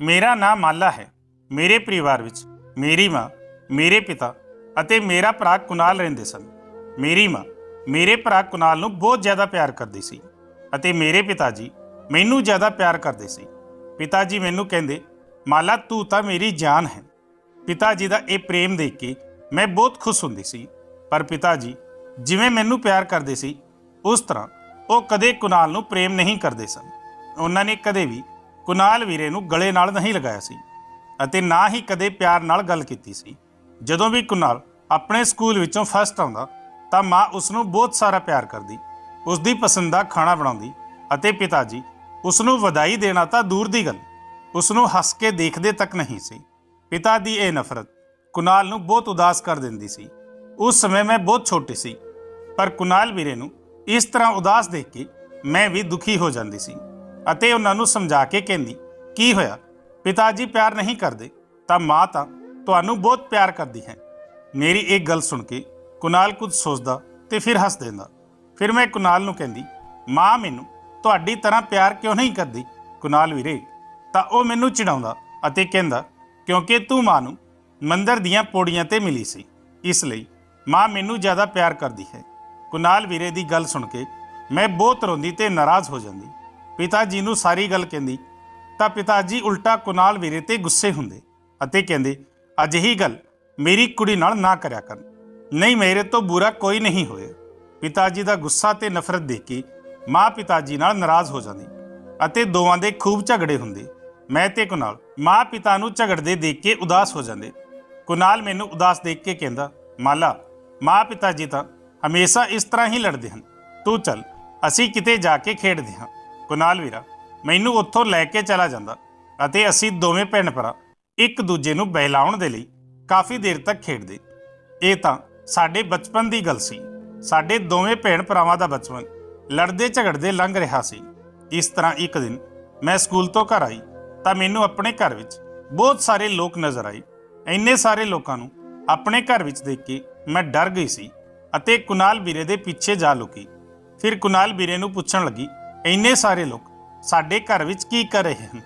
ਮੇਰਾ ਨਾਮ ਮਾਲਾ ਹੈ। ਮੇਰੇ ਪਰਿਵਾਰ ਵਿੱਚ ਮੇਰੀ ਮਾਂ, ਮੇਰੇ ਪਿਤਾ ਅਤੇ ਮੇਰਾ ਭਰਾ ਕੁਨਾਲ ਰਹਿੰਦੇ ਸਨ। ਮੇਰੀ ਮਾਂ ਮੇਰੇ ਭਰਾ ਕੁਨਾਲ ਨੂੰ ਬਹੁਤ ਜ਼ਿਆਦਾ ਪਿਆਰ ਕਰਦੀ ਸੀ ਅਤੇ ਮੇਰੇ ਪਿਤਾ ਜੀ ਮੈਨੂੰ ਜ਼ਿਆਦਾ ਪਿਆਰ ਕਰਦੇ ਸੀ। ਪਿਤਾ ਜੀ ਮੈਨੂੰ ਕਹਿੰਦੇ, ਮਾਲਾ, ਤੂੰ ਤਾਂ ਮੇਰੀ ਜਾਨ ਹੈ। ਪਿਤਾ ਜੀ ਦਾ ਇਹ ਪ੍ਰੇਮ ਦੇਖ ਕੇ ਮੈਂ ਬਹੁਤ ਖੁਸ਼ ਹੁੰਦੀ ਸੀ। ਪਰ ਪਿਤਾ ਜੀ ਜਿਵੇਂ ਮੈਨੂੰ ਪਿਆਰ ਕਰਦੇ ਸੀ, ਉਸ ਤਰ੍ਹਾਂ ਉਹ ਕਦੇ ਕੁਨਾਲ ਨੂੰ ਪ੍ਰੇਮ ਨਹੀਂ ਕਰਦੇ ਸਨ। ਉਹਨਾਂ ਨੇ ਕਦੇ ਵੀ ਕੁਨਾਲ ਵੀਰੇ ਨੂੰ ਗਲੇ ਨਾਲ ਨਹੀਂ ਲਗਾਇਆ ਸੀ ਅਤੇ ਨਾ ਹੀ ਕਦੇ ਪਿਆਰ ਨਾਲ ਗੱਲ ਕੀਤੀ ਸੀ। ਜਦੋਂ ਵੀ ਕੁਨਾਲ ਆਪਣੇ ਸਕੂਲ ਵਿੱਚੋਂ ਫਸਟ ਆਉਂਦਾ, ਤਾਂ ਮਾਂ ਉਸ ਨੂੰ ਬਹੁਤ ਸਾਰਾ ਪਿਆਰ ਕਰਦੀ। ਉਸ ਦੀ ਪਸੰਦ ਦਾ ਖਾਣਾ ਬਣਾਉਂਦੀ ਅਤੇ ਪਿਤਾ ਜੀ ਉਸ ਨੂੰ ਵਧਾਈ ਦੇਣਾ ਤਾਂ ਦੂਰ ਦੀ ਗੱਲ ਉਸ ਨੂੰ ਹੱਸ ਕੇ ਦੇਖਦੇ ਤੱਕ ਨਹੀਂ ਸੀ। ਪਿਤਾ ਦੀ ਇਹ ਨਫ਼ਰਤ ਕੁਨਾਲ ਨੂੰ ਬਹੁਤ ਉਦਾਸ ਕਰ ਦਿੰਦੀ ਸੀ। ਉਸ ਸਮੇਂ ਮੈਂ ਬਹੁਤ ਛੋਟੀ ਸੀ, ਪਰ ਕੁਨਾਲ ਵੀਰੇ ਨੂੰ ਇਸ ਤਰ੍ਹਾਂ ਉਦਾਸ ਦੇਖ ਕੇ ਮੈਂ ਵੀ ਦੁਖੀ ਹੋ ਜਾਂਦੀ ਸੀ। ਅਤੇ ਉਹਨਾਂ ਨੂੰ ਸਮਝਾ ਕੇ ਕਹਿੰਦੀ, ਕੀ ਹੋਇਆ? ਪਿਤਾ ਜੀ ਪਿਆਰ ਨਹੀਂ ਕਰਦੇ, ਤਾਂ ਮਾਂ ਤਾਂ ਤੁਹਾਨੂੰ ਬਹੁਤ ਪਿਆਰ ਕਰਦੀ ਹੈ। ਮੇਰੀ ਇਹ ਗੱਲ ਸੁਣ ਕੇ ਕੁਨਾਲ ਕੁਝ ਸੋਚਦਾ ਤੇ ਫਿਰ ਹੱਸ ਦਿੰਦਾ। ਫਿਰ ਮੈਂ ਕੁਨਾਲ ਨੂੰ ਕਹਿੰਦੀ, ਮਾਂ ਮੈਨੂੰ ਤੁਹਾਡੀ ਤਰ੍ਹਾਂ ਪਿਆਰ ਕਿਉਂ ਨਹੀਂ ਕਰਦੀ? ਕੁਨਾਲ ਵੀਰੇ, ਤਾਂ ਉਹ ਮੈਨੂੰ ਚਿੜਾਉਂਦਾ ਅਤੇ ਕਹਿੰਦਾ, ਕਿਉਂਕਿ ਤੂੰ ਮਾਂ ਨੂੰ ਮੰਦਰ ਦੀਆਂ ਪੌੜੀਆਂ ਤੇ ਮਿਲੀ ਸੀ, ਇਸ ਲਈ ਮਾਂ ਮੈਨੂੰ ਜ਼ਿਆਦਾ ਪਿਆਰ ਕਰਦੀ ਹੈ। ਕੁਨਾਲ ਵੀਰੇ ਦੀ ਗੱਲ ਸੁਣ ਕੇ ਮੈਂ ਬਹੁਤ ਰੋਂਦੀ ਤੇ ਨਾਰਾਜ਼ ਹੋ ਜਾਂਦੀ। ਪਿਤਾ ਜੀ ਨੂੰ ਸਾਰੀ ਗੱਲ ਕਹਿੰਦੀ, ਤਾਂ ਪਿਤਾ ਜੀ ਉਲਟਾ ਕੁਨਾਲ ਵੀਰੇ ਤੇ ਗੁੱਸੇ ਹੁੰਦੇ ਅਤੇ ਕਹਿੰਦੇ, ਅਜਿਹੀ ਗੱਲ ਮੇਰੀ ਕੁੜੀ ਨਾਲ ਨਾ ਕਰਿਆ ਕਰ। ਨਹੀਂ ਮੇਰੇ ਤੋਂ ਬੁਰਾ ਕੋਈ ਨਹੀਂ ਹੋਇਆ। ਪਿਤਾ ਜੀ ਦਾ ਗੁੱਸਾ ਤੇ ਨਫ਼ਰਤ ਦੇਖ ਕੇ ਮਾਂ ਪਿਤਾ ਜੀ ਨਾਲ ਨਾਰਾਜ਼ ਹੋ ਜਾਂਦੀ ਅਤੇ ਦੋਵਾਂ ਦੇ ਖੂਬ ਝਗੜੇ ਹੁੰਦੇ। ਮੈਂ ਤੇ ਕੁਨਾਲ ਮਾਂ ਪਿਤਾ ਨੂੰ ਝਗੜਦੇ ਦੇਖ ਕੇ ਉਦਾਸ ਹੋ ਜਾਂਦੇ। ਕੁਨਾਲ ਮੈਨੂੰ ਉਦਾਸ ਦੇਖ ਕੇ ਕਹਿੰਦਾ, ਮਾਲਾ, ਮਾਂ ਪਿਤਾ ਜੀ ਤਾਂ ਹਮੇਸ਼ਾ ਇਸ ਤਰ੍ਹਾਂ ਹੀ ਲੜਦੇ ਹਨ। ਤੂੰ ਚੱਲ, ਅਸੀਂ ਕਿਤੇ ਜਾ ਕੇ ਖੇਡਦੇ ਹਾਂ। ਕੁਨਾਲ ਵੀਰਾ, ਮੈਨੂੰ ਉੱਥੋਂ ਲੈ ਕੇ ਚਲਾ ਜਾਂਦਾ ਅਤੇ ਅਸੀਂ ਦੋਵੇਂ ਭੈਣ ਭਰਾ ਇੱਕ ਦੂਜੇ ਨੂੰ ਬਹਿਲਾਉਣ ਦੇ ਲਈ ਕਾਫੀ ਦੇਰ ਤੱਕ ਖੇਡਦੇ। ਇਹ ਤਾਂ ਸਾਡੇ ਬਚਪਨ ਦੀ ਗੱਲ ਸੀ। ਸਾਡੇ ਦੋਵੇਂ ਭੈਣ ਭਰਾਵਾਂ ਦਾ ਬਚਪਨ ਲੜਦੇ ਝਗੜਦੇ ਲੰਘ ਰਿਹਾ ਸੀ। ਇਸ ਤਰ੍ਹਾਂ ਇੱਕ ਦਿਨ ਮੈਂ ਸਕੂਲ ਤੋਂ ਘਰ ਆਈ ਤਾਂ ਮੈਨੂੰ ਆਪਣੇ ਘਰ ਵਿੱਚ ਬਹੁਤ ਸਾਰੇ ਲੋਕ ਨਜ਼ਰ ਆਏ। ਇੰਨੇ ਸਾਰੇ ਲੋਕਾਂ ਨੂੰ ਆਪਣੇ ਘਰ ਵਿੱਚ ਦੇਖ ਕੇ ਮੈਂ ਡਰ ਗਈ ਸੀ ਅਤੇ ਕੁਨਾਲ ਵੀਰੇ ਦੇ ਪਿੱਛੇ ਜਾ ਲੁਕੀ। ਫਿਰ ਕੁਨਾਲ ਵੀਰੇ ਨੂੰ ਪੁੱਛਣ ਲੱਗੀ ਇੰਨੇ ਸਾਰੇ ਲੋਕ ਸਾਡੇ ਘਰ ਵਿੱਚ ਕੀ ਕਰ ਰਹੇ ਹਨ?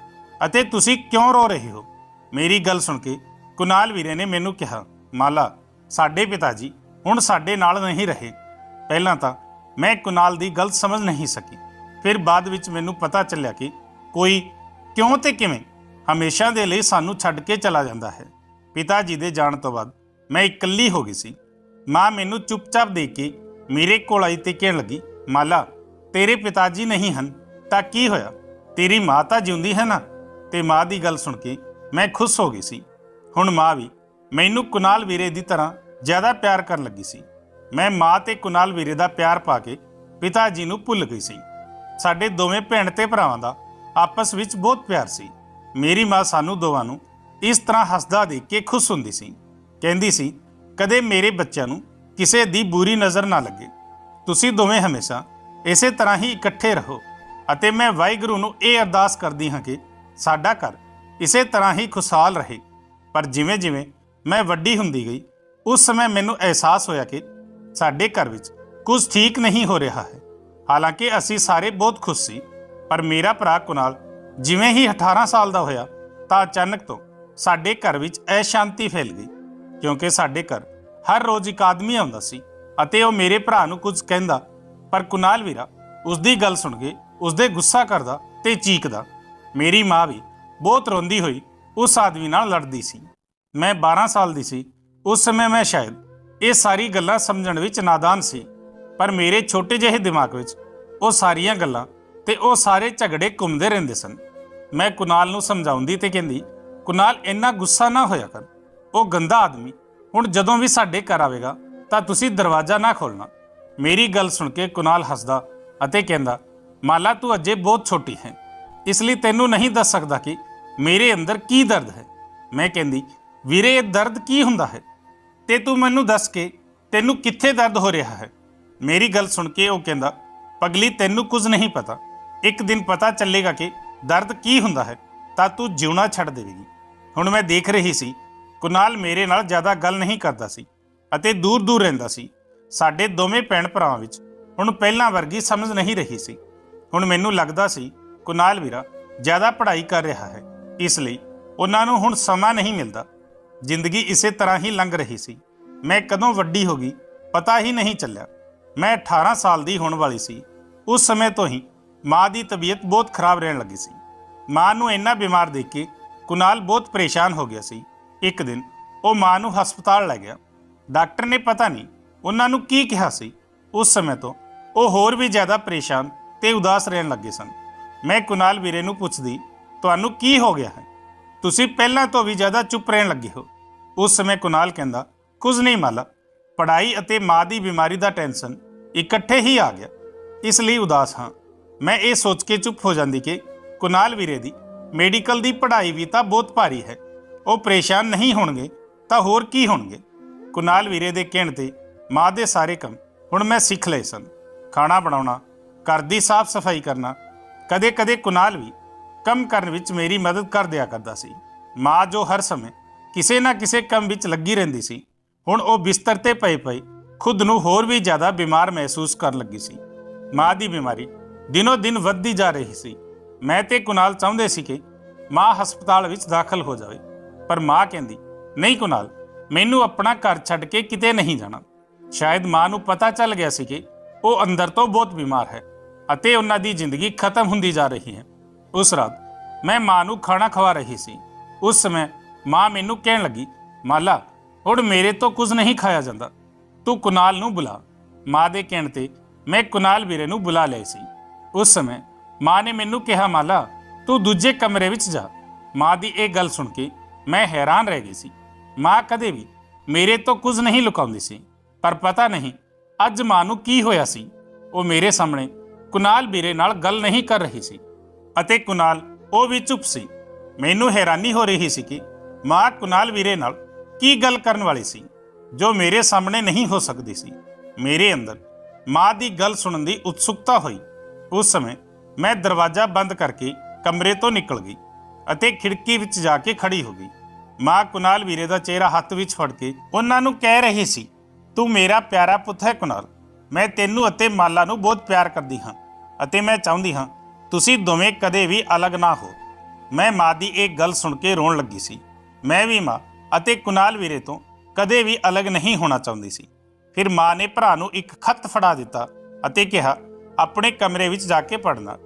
ਅਤੇ ਤੁਸੀਂ ਕਿਉਂ ਰੋ ਰਹੇ ਹੋ? ਮੇਰੀ ਗੱਲ ਸੁਣ ਕੇ ਕੁਨਾਲ ਵੀਰੇ ਨੇ ਮੈਨੂੰ ਕਿਹਾ, ਮਾਲਾ, ਸਾਡੇ ਪਿਤਾ ਜੀ ਹੁਣ ਸਾਡੇ ਨਾਲ ਨਹੀਂ ਰਹੇ। ਪਹਿਲਾਂ ਤਾਂ ਮੈਂ ਕੁਨਾਲ ਦੀ ਗੱਲ ਸਮਝ ਨਹੀਂ ਸਕੀ। ਫਿਰ ਬਾਅਦ ਵਿੱਚ ਮੈਨੂੰ ਪਤਾ ਚੱਲਿਆ ਕਿ ਕੋਈ ਕਿਉਂ ਤੇ ਕਿਵੇਂ ਹਮੇਸ਼ਾ ਦੇ ਲਈ ਸਾਨੂੰ ਛੱਡ ਕੇ ਚਲਾ ਜਾਂਦਾ ਹੈ। ਪਿਤਾ ਜੀ ਦੇ ਜਾਣ ਤੋਂ ਬਾਅਦ ਮੈਂ ਇਕੱਲੀ ਹੋ ਗਈ ਸੀ। ਮਾਂ ਮੈਨੂੰ ਚੁੱਪਚਾਪ ਦੇਖ ਕੇ ਮੇਰੇ ਕੋਲ ਆਈ ਤੇ ਕਹਿਣ ਲੱਗੀ, ਮਾਲਾ ਤੇਰੇ ਪਿਤਾ ਜੀ ਨਹੀਂ ਹਨ, ਤਾਂ ਕੀ ਹੋਇਆ? ਤੇਰੀ ਮਾਂ ਤਾਂ ਜਿਉਂਦੀ ਹੈ ਨਾ? ਤੇ ਮਾਂ ਦੀ ਗੱਲ ਸੁਣ ਕੇ ਮੈਂ ਖੁਸ਼ ਹੋ ਗਈ ਸੀ। ਹੁਣ ਮਾਂ ਵੀ ਮੈਨੂੰ ਕੁਨਾਲ ਵੀਰੇ ਦੀ ਤਰ੍ਹਾਂ ਜ਼ਿਆਦਾ ਪਿਆਰ ਕਰਨ ਲੱਗੀ ਸੀ। ਮੈਂ ਮਾਂ ਤੇ ਕੁਨਾਲ ਵੀਰੇ ਦਾ ਪਿਆਰ ਪਾ ਕੇ ਪਿਤਾ ਜੀ ਨੂੰ ਭੁੱਲ ਗਈ ਸੀ। ਸਾਡੇ ਦੋਵੇਂ ਭੈਣ ਤੇ ਭਰਾਵਾਂ ਦਾ ਆਪਸ ਵਿੱਚ ਬਹੁਤ ਪਿਆਰ ਸੀ। ਮੇਰੀ ਮਾਂ ਸਾਨੂੰ ਦੋਵਾਂ ਨੂੰ ਇਸ ਤਰ੍ਹਾਂ ਹੱਸਦਾ ਦੇਖ ਕੇ ਖੁਸ਼ ਹੁੰਦੀ ਸੀ। ਕਹਿੰਦੀ ਸੀ, ਕਦੇ ਮੇਰੇ ਬੱਚਿਆਂ ਨੂੰ ਕਿਸੇ ਦੀ ਬੁਰੀ ਨਜ਼ਰ ਨਾ ਲੱਗੇ। ਤੁਸੀਂ ਦੋਵੇਂ ਹਮੇਸ਼ਾ ਇਸੇ ਤਰ੍ਹਾਂ ਹੀ ਇਕੱਠੇ ਰਹੋ ਅਤੇ ਮੈਂ ਵਾਹਿਗੁਰੂ ਨੂੰ ਇਹ ਅਰਦਾਸ ਕਰਦੀ ਹਾਂ ਕਿ ਸਾਡਾ ਘਰ ਇਸੇ ਤਰ੍ਹਾਂ ਹੀ ਖੁਸ਼ਹਾਲ ਰਹੇ। ਪਰ ਜਿਵੇਂ ਜਿਵੇਂ ਮੈਂ ਵੱਡੀ ਹੁੰਦੀ ਗਈ, ਉਸ ਸਮੇਂ ਮੈਨੂੰ ਅਹਿਸਾਸ ਹੋਇਆ ਕਿ ਸਾਡੇ ਘਰ ਵਿੱਚ ਕੁਝ ਠੀਕ ਨਹੀਂ ਹੋ ਰਿਹਾ ਹੈ। ਹਾਲਾਂਕਿ ਅਸੀਂ ਸਾਰੇ ਬਹੁਤ ਖੁਸ਼ ਸੀ, ਪਰ ਮੇਰਾ ਭਰਾ ਕੁਨਾਲ ਜਿਵੇਂ ਹੀ 18 ਸਾਲ ਦਾ ਹੋਇਆ ਤਾਂ ਅਚਾਨਕ ਤੋਂ ਸਾਡੇ ਘਰ ਵਿੱਚ ਅਸ਼ਾਂਤੀ ਫੈਲ ਗਈ, ਕਿਉਂਕਿ ਸਾਡੇ ਘਰ ਹਰ ਰੋਜ਼ ਇੱਕ ਆਦਮੀ ਆਉਂਦਾ ਸੀ ਅਤੇ ਉਹ ਮੇਰੇ ਭਰਾ ਨੂੰ ਕੁਝ ਕਹਿੰਦਾ ਪਰ ਕੁਨਾਲ ਵੀਰਾ ਉਸ ਦੀ ਗੱਲ ਸੁਣ ਕੇ ਉਸ ਦੇ ਗੁੱਸਾ ਕਰਦਾ ਤੇ ਚੀਕਦਾ। ਮੇਰੀ ਮਾਂ ਵੀ ਬਹੁਤ ਰੋਂਦੀ ਹੋਈ ਉਸ ਆਦਮੀ ਨਾਲ ਲੜਦੀ ਸੀ। ਮੈਂ 12 ਸਾਲ ਦੀ ਸੀ। ਉਸ ਸਮੇਂ ਮੈਂ ਸ਼ਾਇਦ ਇਹ ਸਾਰੀ ਗੱਲਾਂ ਸਮਝਣ ਵਿੱਚ ਨਾਦਾਨ ਸੀ। ਪਰ ਮੇਰੇ ਛੋਟੇ ਜਿਹੇ ਦਿਮਾਗ ਵਿੱਚ ਉਹ ਸਾਰੀਆਂ ਗੱਲਾਂ ਤੇ ਉਹ ਸਾਰੇ ਝਗੜੇ ਘੁੰਮਦੇ ਰਹਿੰਦੇ ਸਨ। ਮੈਂ ਕੁਨਾਲ ਨੂੰ ਸਮਝਾਉਂਦੀ ਤੇ ਕਹਿੰਦੀ, ਕੁਨਾਲ, ਇੰਨਾ ਗੁੱਸਾ ਨਾ ਹੋਇਆ ਕਰ। ਉਹ ਗੰਦਾ ਆਦਮੀ। ਹੁਣ ਜਦੋਂ ਵੀ ਸਾਡੇ ਘਰ ਆਵੇਗਾ, ਤਾਂ ਤੁਸੀਂ ਦਰਵਾਜ਼ਾ ਨਾ ਖੋਲਣਾ। ਮੇਰੀ ਗੱਲ ਸੁਣ ਕੇ ਕੁਨਾਲ ਹੱਸਦਾ ਅਤੇ ਕਹਿੰਦਾ, ਮਾਲਾ, ਤੂੰ ਅਜੇ ਬਹੁਤ ਛੋਟੀ ਹੈ। ਇਸ ਲਈ ਤੈਨੂੰ ਨਹੀਂ ਦੱਸ ਸਕਦਾ ਕਿ ਮੇਰੇ ਅੰਦਰ ਕੀ ਦਰਦ ਹੈ ਮੈਂ ਕਹਿੰਦੀ, ਵੀਰੇ, ਇਹ ਦਰਦ ਕੀ ਹੁੰਦਾ ਹੈ? ਤੇ ਤੂੰ ਮੈਨੂੰ ਦੱਸ ਕੇ ਤੈਨੂੰ ਕਿੱਥੇ ਦਰਦ ਹੋ ਰਿਹਾ ਹੈ ਮੇਰੀ ਗੱਲ ਸੁਣ ਕੇ ਉਹ ਕਹਿੰਦਾ, ਪਗਲੀ, ਤੈਨੂੰ ਕੁਝ ਨਹੀਂ ਪਤਾ। ਇੱਕ ਦਿਨ ਪਤਾ ਚੱਲੇਗਾ ਕਿ ਦਰਦ ਕੀ ਹੁੰਦਾ ਹੈ, ਤਾਂ ਤੂੰ ਜਿਉਣਾ ਛੱਡ ਦੇਵੇਗੀ ਹੁਣ ਮੈਂ ਦੇਖ ਰਹੀ ਸੀ, ਕੁਨਾਲ ਮੇਰੇ ਨਾਲ ਜ਼ਿਆਦਾ ਗੱਲ ਨਹੀਂ ਕਰਦਾ ਸੀ ਅਤੇ ਦੂਰ ਦੂਰ ਰਹਿੰਦਾ ਸੀ। ਸਾਡੇ ਦੋਵੇਂ ਭੈਣ ਭਰਾਵਾਂ ਵਿੱਚ ਹੁਣ ਪਹਿਲਾਂ ਵਰਗੀ ਸਮਝ ਨਹੀਂ ਰਹੀ ਸੀ। ਹੁਣ ਮੈਨੂੰ ਲੱਗਦਾ ਸੀ, ਕੁਨਾਲ ਵੀਰਾ ਜ਼ਿਆਦਾ ਪੜ੍ਹਾਈ ਕਰ ਰਿਹਾ ਹੈ, ਇਸ ਲਈ ਉਹਨਾਂ ਨੂੰ ਹੁਣ ਸਮਾਂ ਨਹੀਂ ਮਿਲਦਾ। ਜ਼ਿੰਦਗੀ ਇਸੇ ਤਰ੍ਹਾਂ ਹੀ ਲੰਘ ਰਹੀ ਸੀ। ਮੈਂ ਕਦੋਂ ਵੱਡੀ ਹੋ ਗਈ, ਪਤਾ ਹੀ ਨਹੀਂ ਚੱਲਿਆ। ਮੈਂ 18 ਸਾਲ ਦੀ ਹੋਣ ਵਾਲੀ ਸੀ। ਉਸ ਸਮੇਂ ਤੋਂ ਹੀ ਮਾਂ ਦੀ ਤਬੀਅਤ ਬਹੁਤ ਖਰਾਬ ਰਹਿਣ ਲੱਗੀ ਸੀ। ਮਾਂ ਨੂੰ ਇੰਨਾ ਬਿਮਾਰ ਦੇਖ ਕੇ ਕੁਨਾਲ ਬਹੁਤ ਪਰੇਸ਼ਾਨ ਹੋ ਗਿਆ ਸੀ। ਇੱਕ ਦਿਨ ਉਹ ਮਾਂ ਨੂੰ ਹਸਪਤਾਲ ਲੈ ਗਿਆ। ਡਾਕਟਰ ਨੇ ਪਤਾ ਨਹੀਂ ਉਹਨਾਂ ਨੂੰ ਕੀ ਕਿਹਾ ਸੀ? ਉਸ ਸਮੇਂ ਤੋਂ ਉਹ ਹੋਰ ਵੀ ਜ਼ਿਆਦਾ ਪਰੇਸ਼ਾਨ ਤੇ ਉਦਾਸ ਰਹਿਣ ਲੱਗੇ ਸਨ। ਮੈਂ ਕੁਨਾਲ ਵੀਰੇ ਨੂੰ ਪੁੱਛਦੀ, ਤੁਹਾਨੂੰ ਕੀ ਹੋ ਗਿਆ ਹੈ? ਤੁਸੀਂ ਪਹਿਲਾਂ ਤੋਂ ਵੀ ਜ਼ਿਆਦਾ ਚੁੱਪ ਰਹਿਣ ਲੱਗੇ ਹੋ। ਉਸ ਸਮੇਂ ਕੁਨਾਲ ਕਹਿੰਦਾ, ਕੁਝ ਨਹੀਂ ਮਾਲਾ, ਪੜ੍ਹਾਈ ਅਤੇ ਮਾਂ ਦੀ ਬਿਮਾਰੀ ਦਾ ਟੈਨਸ਼ਨ ਇਕੱਠੇ ਹੀ ਆ ਗਿਆ। ਇਸ ਲਈ ਉਦਾਸ ਹਾਂ। ਮੈਂ ਇਹ ਸੋਚ ਕੇ ਚੁੱਪ ਹੋ ਜਾਂਦੀ ਕਿ ਕੁਨਾਲ ਵੀਰੇ ਦੀ ਮੈਡੀਕਲ ਦੀ ਪੜ੍ਹਾਈ ਵੀ ਤਾਂ ਬਹੁਤ ਭਾਰੀ ਹੈ। ਉਹ ਪਰੇਸ਼ਾਨ ਨਹੀਂ ਹੋਣਗੇ ਤਾਂ ਹੋਰ ਕੀ ਹੋਣਗੇ? ਕੁਨਾਲ ਵੀਰੇ ਦੇ ਕਹਿਣ ਤੇ ਮਾਂ ਦੇ ਸਾਰੇ ਕੰਮ। ਹੁਣ ਮੈਂ ਸਿੱਖ ਲਏ ਸਨ। ਖਾਣਾ ਬਣਾਉਣਾ, ਘਰ ਦੀ ਸਾਫ਼ ਸਫ਼ਾਈ ਕਰਨਾ ਕਦੇ-ਕਦੇ ਕੁਨਾਲ ਵੀ ਕੰਮ ਕਰਨ ਵਿੱਚ ਮੇਰੀ ਮਦਦ ਕਰ ਦਿਆ ਕਰਦਾ ਸੀ। ਮਾਂ ਜੋ ਹਰ ਸਮੇਂ ਕਿਸੇ ਨਾ ਕਿਸੇ ਕੰਮ ਵਿੱਚ ਲੱਗੀ ਰਹਿੰਦੀ ਸੀ, ਹੁਣ ਉਹ ਬਿਸਤਰ ਤੇ ਪਈ ਪਈ ਖੁਦ ਨੂੰ ਹੋਰ ਵੀ ਜ਼ਿਆਦਾ ਬਿਮਾਰ ਮਹਿਸੂਸ ਕਰਨ ਲੱਗੀ ਸੀ। ਮਾਂ ਦੀ ਬਿਮਾਰੀ ਦਿਨੋ ਦਿਨ ਵੱਧਦੀ ਜਾ ਰਹੀ ਸੀ। ਮੈਂ ਤੇ ਕੁਨਾਲ ਚਾਹੁੰਦੇ ਸੀ ਕਿ ਮਾਂ ਹਸਪਤਾਲ ਵਿੱਚ ਦਾਖਲ ਹੋ ਜਾਵੇ, ਪਰ ਮਾਂ ਕਹਿੰਦੀ, ਨਹੀਂ ਕੁਨਾਲ, ਮੈਨੂੰ ਆਪਣਾ ਘਰ ਛੱਡ ਕੇ ਕਿਤੇ ਨਹੀਂ ਜਾਣਾ। ਸ਼ਾਇਦ ਮਾਂ ਨੂੰ ਪਤਾ ਚੱਲ ਗਿਆ ਸੀ ਕਿ ਉਹ ਅੰਦਰ ਤੋਂ ਬਹੁਤ ਬਿਮਾਰ ਹੈ ਅਤੇ ਉਹਨਾਂ ਦੀ ਜ਼ਿੰਦਗੀ ਖਤਮ ਹੁੰਦੀ ਜਾ ਰਹੀ ਹੈ। ਉਸ ਰਾਤ ਮੈਂ ਮਾਂ ਨੂੰ ਖਾਣਾ ਖਵਾ ਰਹੀ ਸੀ। ਉਸ ਸਮੇਂ ਮਾਂ ਮੈਨੂੰ ਕਹਿਣ ਲੱਗੀ, ਮਾਲਾ, ਹੁਣ ਮੇਰੇ ਤੋਂ ਕੁਝ ਨਹੀਂ ਖਾਇਆ ਜਾਂਦਾ। ਤੂੰ ਕੁਨਾਲ ਨੂੰ ਬੁਲਾ। ਮਾਂ ਦੇ ਕਹਿਣ ਤੇ ਮੈਂ ਕੁਨਾਲ ਵੀਰੇ ਨੂੰ ਬੁਲਾ ਲਿਆ ਸੀ। ਉਸ ਸਮੇਂ ਮਾਂ ਨੇ ਮੈਨੂੰ ਕਿਹਾ, ਮਾਲਾ, ਤੂੰ ਦੂਜੇ ਕਮਰੇ ਵਿੱਚ ਜਾ। ਮਾਂ ਦੀ ਇਹ ਗੱਲ ਸੁਣ ਕੇ ਮੈਂ ਹੈਰਾਨ ਰਹਿ ਗਈ ਸੀ। ਮਾਂ ਕਦੇ ਵੀ ਮੇਰੇ ਤੋਂ ਕੁਝ ਨਹੀਂ ਲੁਕਾਉਂਦੀ ਸੀ। ਪਰ ਪਤਾ ਨਹੀਂ ਅੱਜ ਮਾਂ ਨੂੰ ਕੀ ਹੋਇਆ ਸੀ। ਉਹ ਮੇਰੇ ਸਾਹਮਣੇ ਕੁਨਾਲ ਵੀਰੇ ਨਾਲ ਗੱਲ ਨਹੀਂ ਕਰ ਰਹੀ ਸੀ ਅਤੇ ਕੁਨਾਲ ਉਹ ਵੀ ਚੁੱਪ ਸੀ। ਮੈਨੂੰ ਹੈਰਾਨੀ ਹੋ ਰਹੀ ਸੀ ਕਿ ਮਾਂ ਕੁਨਾਲ ਵੀਰੇ ਨਾਲ ਕੀ ਗੱਲ ਕਰਨ ਵਾਲੀ ਸੀ, ਜੋ ਮੇਰੇ ਸਾਹਮਣੇ ਨਹੀਂ ਹੋ ਸਕਦੀ ਸੀ। ਮੇਰੇ ਅੰਦਰ ਮਾਂ ਦੀ ਗੱਲ ਸੁਣਨ ਦੀ ਉਤਸੁਕਤਾ ਹੋਈ। ਉਸ ਸਮੇਂ ਮੈਂ ਦਰਵਾਜ਼ਾ ਬੰਦ ਕਰਕੇ ਕਮਰੇ ਤੋਂ ਨਿਕਲ ਗਈ ਅਤੇ ਖਿੜਕੀ ਵਿੱਚ ਜਾ ਕੇ ਖੜੀ ਹੋ ਗਈ। ਮਾਂ ਕੁਨਾਲ ਵੀਰੇ ਦਾ ਚਿਹਰਾ ਹੱਥ ਵਿੱਚ ਫੜ ਕੇ ਉਹਨਾਂ ਨੂੰ ਕਹਿ ਰਹੀ ਸੀ ਤੂੰ ਮੇਰਾ ਪਿਆਰਾ ਪੁੱਤ ਹੈ ਕੁਨਾਲ। ਮੈਂ ਤੈਨੂੰ ਅਤੇ ਮਾਲਾ ਨੂੰ ਬਹੁਤ ਪਿਆਰ ਕਰਦੀ ਹਾਂ ਅਤੇ ਮੈਂ ਚਾਹੁੰਦੀ ਹਾਂ ਤੁਸੀਂ ਦੋਵੇਂ ਕਦੇ ਵੀ ਅਲੱਗ ਨਾ ਹੋ। ਮੈਂ ਮਾਂ ਦੀ ਇਹ ਗੱਲ ਸੁਣ ਕੇ ਰੋਣ ਲੱਗੀ ਸੀ। ਮੈਂ ਵੀ ਮਾਂ ਅਤੇ ਕੁਨਾਲ ਵੀਰੇ ਤੋਂ ਕਦੇ ਵੀ ਅਲੱਗ ਨਹੀਂ ਹੋਣਾ ਚਾਹੁੰਦੀ ਸੀ। ਫਿਰ ਮਾਂ ਨੇ ਭਰਾ ਨੂੰ ਇੱਕ ਖੱਤ ਫੜਾ ਦਿੱਤਾ ਅਤੇ ਕਿਹਾ, ਆਪਣੇ ਕਮਰੇ ਵਿੱਚ ਜਾ ਕੇ ਪੜ੍ਹਨਾ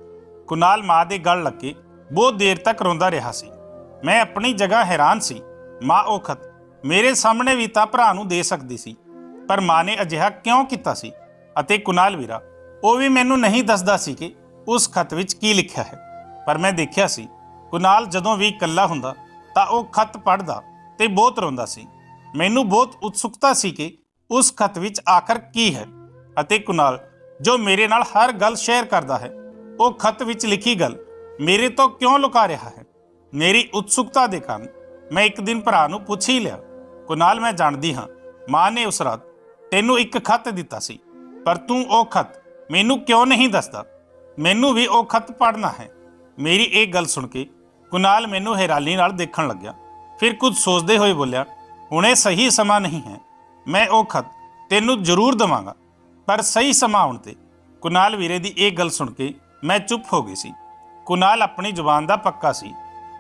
ਕੁਨਾਲ ਮਾਂ ਦੇ ਗਲ ਲੱਗੇ। ਬਹੁਤ ਦੇਰ ਤੱਕ ਰੋਂਦਾ ਰਿਹਾ ਸੀ। ਮੈਂ ਆਪਣੀ ਜਗ੍ਹਾ ਹੈਰਾਨ ਸੀ। ਮਾਂ ਉਹ ਖਤ ਮੇਰੇ ਸਾਹਮਣੇ ਵੀ ਤਾਂ ਭਰਾ ਨੂੰ ਦੇ ਸਕਦੀ ਸੀ। ਪਰ ਮਾਂ ਨੇ ਅਜਿਹਾ ਕਿਉਂ ਕੀਤਾ ਸੀ? ਅਤੇ ਕੁਨਾਲ ਵੀਰਾ, ਉਹ ਵੀ ਮੈਨੂੰ ਨਹੀਂ ਦੱਸਦਾ ਸੀ ਕਿ ਉਸ ਖਤ ਵਿੱਚ ਕੀ ਲਿਖਿਆ ਹੈ। ਪਰ ਮੈਂ ਦੇਖਿਆ ਸੀ, ਕੁਨਾਲ ਜਦੋਂ ਵੀ ਇਕੱਲਾ ਹੁੰਦਾ, ਤਾਂ ਉਹ ਖਤ ਪੜ੍ਹਦਾ ਤੇ ਬਹੁਤ ਰੋਂਦਾ ਸੀ। ਮੈਨੂੰ ਬਹੁਤ ਉਤਸੁਕਤਾ ਸੀ ਕਿ ਉਸ ਖਤ ਵਿੱਚ ਆਖਰ ਕੀ ਹੈ ਅਤੇ ਕੁਨਾਲ, ਜੋ ਮੇਰੇ ਨਾਲ ਹਰ ਗੱਲ ਸ਼ੇਅਰ ਕਰਦਾ ਹੈ, ਉਹ ਖਤ ਵਿੱਚ ਲਿਖੀ ਗੱਲ ਮੇਰੇ ਤੋਂ ਕਿਉਂ ਲੁਕਾ ਰਿਹਾ ਹੈ? ਮੇਰੀ ਉਤਸੁਕਤਾ ਦੇ ਕਾਰਨ ਮੈਂ ਇੱਕ ਦਿਨ ਭਰਾ ਨੂੰ ਪੁੱਛ ਹੀ ਲਿਆ। ਕੁਨਾਲ, ਮੈਂ ਜਾਣਦੀ ਹਾਂ, ਮਾਂ ਨੇ ਉਸ ਰਾਤ ਤੈਨੂੰ ਇੱਕ ਖਤ ਦਿੱਤਾ ਸੀ, ਪਰ ਤੂੰ ਉਹ ਖਤ ਮੈਨੂੰ ਕਿਉਂ ਨਹੀਂ ਦੱਸਦਾ? ਮੈਨੂੰ ਵੀ ਉਹ ਖਤ ਪੜ੍ਹਨਾ ਹੈ। ਮੇਰੀ ਇਹ ਗੱਲ ਸੁਣ ਕੇ ਕੁਨਾਲ ਮੈਨੂੰ ਹੈਰਾਨੀ ਨਾਲ ਦੇਖਣ ਲੱਗਿਆ। ਫਿਰ ਕੁਝ ਸੋਚਦੇ ਹੋਏ ਬੋਲਿਆ, ਹੁਣੇ ਸਹੀ ਸਮਾਂ ਨਹੀਂ ਹੈ। ਮੈਂ ਉਹ ਖਤ ਤੈਨੂੰ ਜ਼ਰੂਰ ਦਵਾਂਗਾ। ਪਰ ਸਹੀ ਸਮਾਂ ਆਉਣ ਤੇ ਕੁਨਾਲ ਵੀਰੇ ਦੀ ਇਹ ਗੱਲ ਸੁਣ ਕੇ ਮੈਂ ਚੁੱਪ ਹੋ ਗਈ ਸੀ। ਕੁਨਾਲ ਆਪਣੀ ਜ਼ੁਬਾਨ ਦਾ ਪੱਕਾ ਸੀ।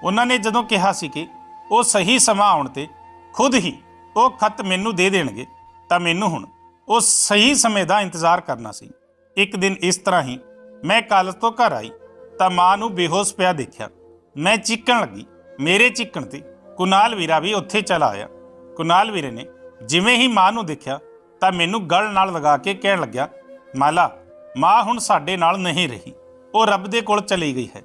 ਉਹਨਾਂ ਨੇ ਜਦੋਂ ਕਿਹਾ ਸੀ ਕਿ ਉਹ ਸਹੀ ਸਮਾਂ ਆਉਣ ਤੇ ਖੁਦ ਹੀ ਉਹ ਖਤ ਮੈਨੂੰ ਦੇ ਦੇਣਗੇ ਤਾਂ ਮੈਨੂੰ ਹੁਣ ਉਹ ਸਹੀ ਸਮੇਂ ਦਾ ਇੰਤਜ਼ਾਰ ਕਰਨਾ ਸੀ। ਇੱਕ ਦਿਨ ਇਸ ਤਰ੍ਹਾਂ ਹੀ ਮੈਂ ਕਾਲਜ ਤੋਂ ਘਰ ਆਈ ਤਾਂ ਮਾਂ ਨੂੰ ਬੇਹੋਸ਼ ਪਿਆ ਦੇਖਿਆ। ਮੈਂ ਚੀਕਣ ਲੱਗੀ। ਮੇਰੇ ਚੀਕਣ ਤੇ ਕੁਨਾਲ ਵੀਰਾ ਵੀ ਉੱਥੇ ਚਲਾ ਆਇਆ। ਕੁਨਾਲ ਵੀਰੇ ਨੇ ਜਿਵੇਂ ਹੀ ਮਾਂ ਨੂੰ ਦੇਖਿਆ ਤਾਂ ਮੈਨੂੰ ਗਲ ਨਾਲ ਲਗਾ ਕੇ ਕਹਿਣ ਲੱਗਿਆ, ਮਾਲਾ, ਮਾਂ ਹੁਣ ਸਾਡੇ ਨਾਲ ਨਹੀਂ ਰਹੀ। ਉਹ ਰੱਬ ਦੇ ਕੋਲ ਚਲੀ ਗਈ ਹੈ।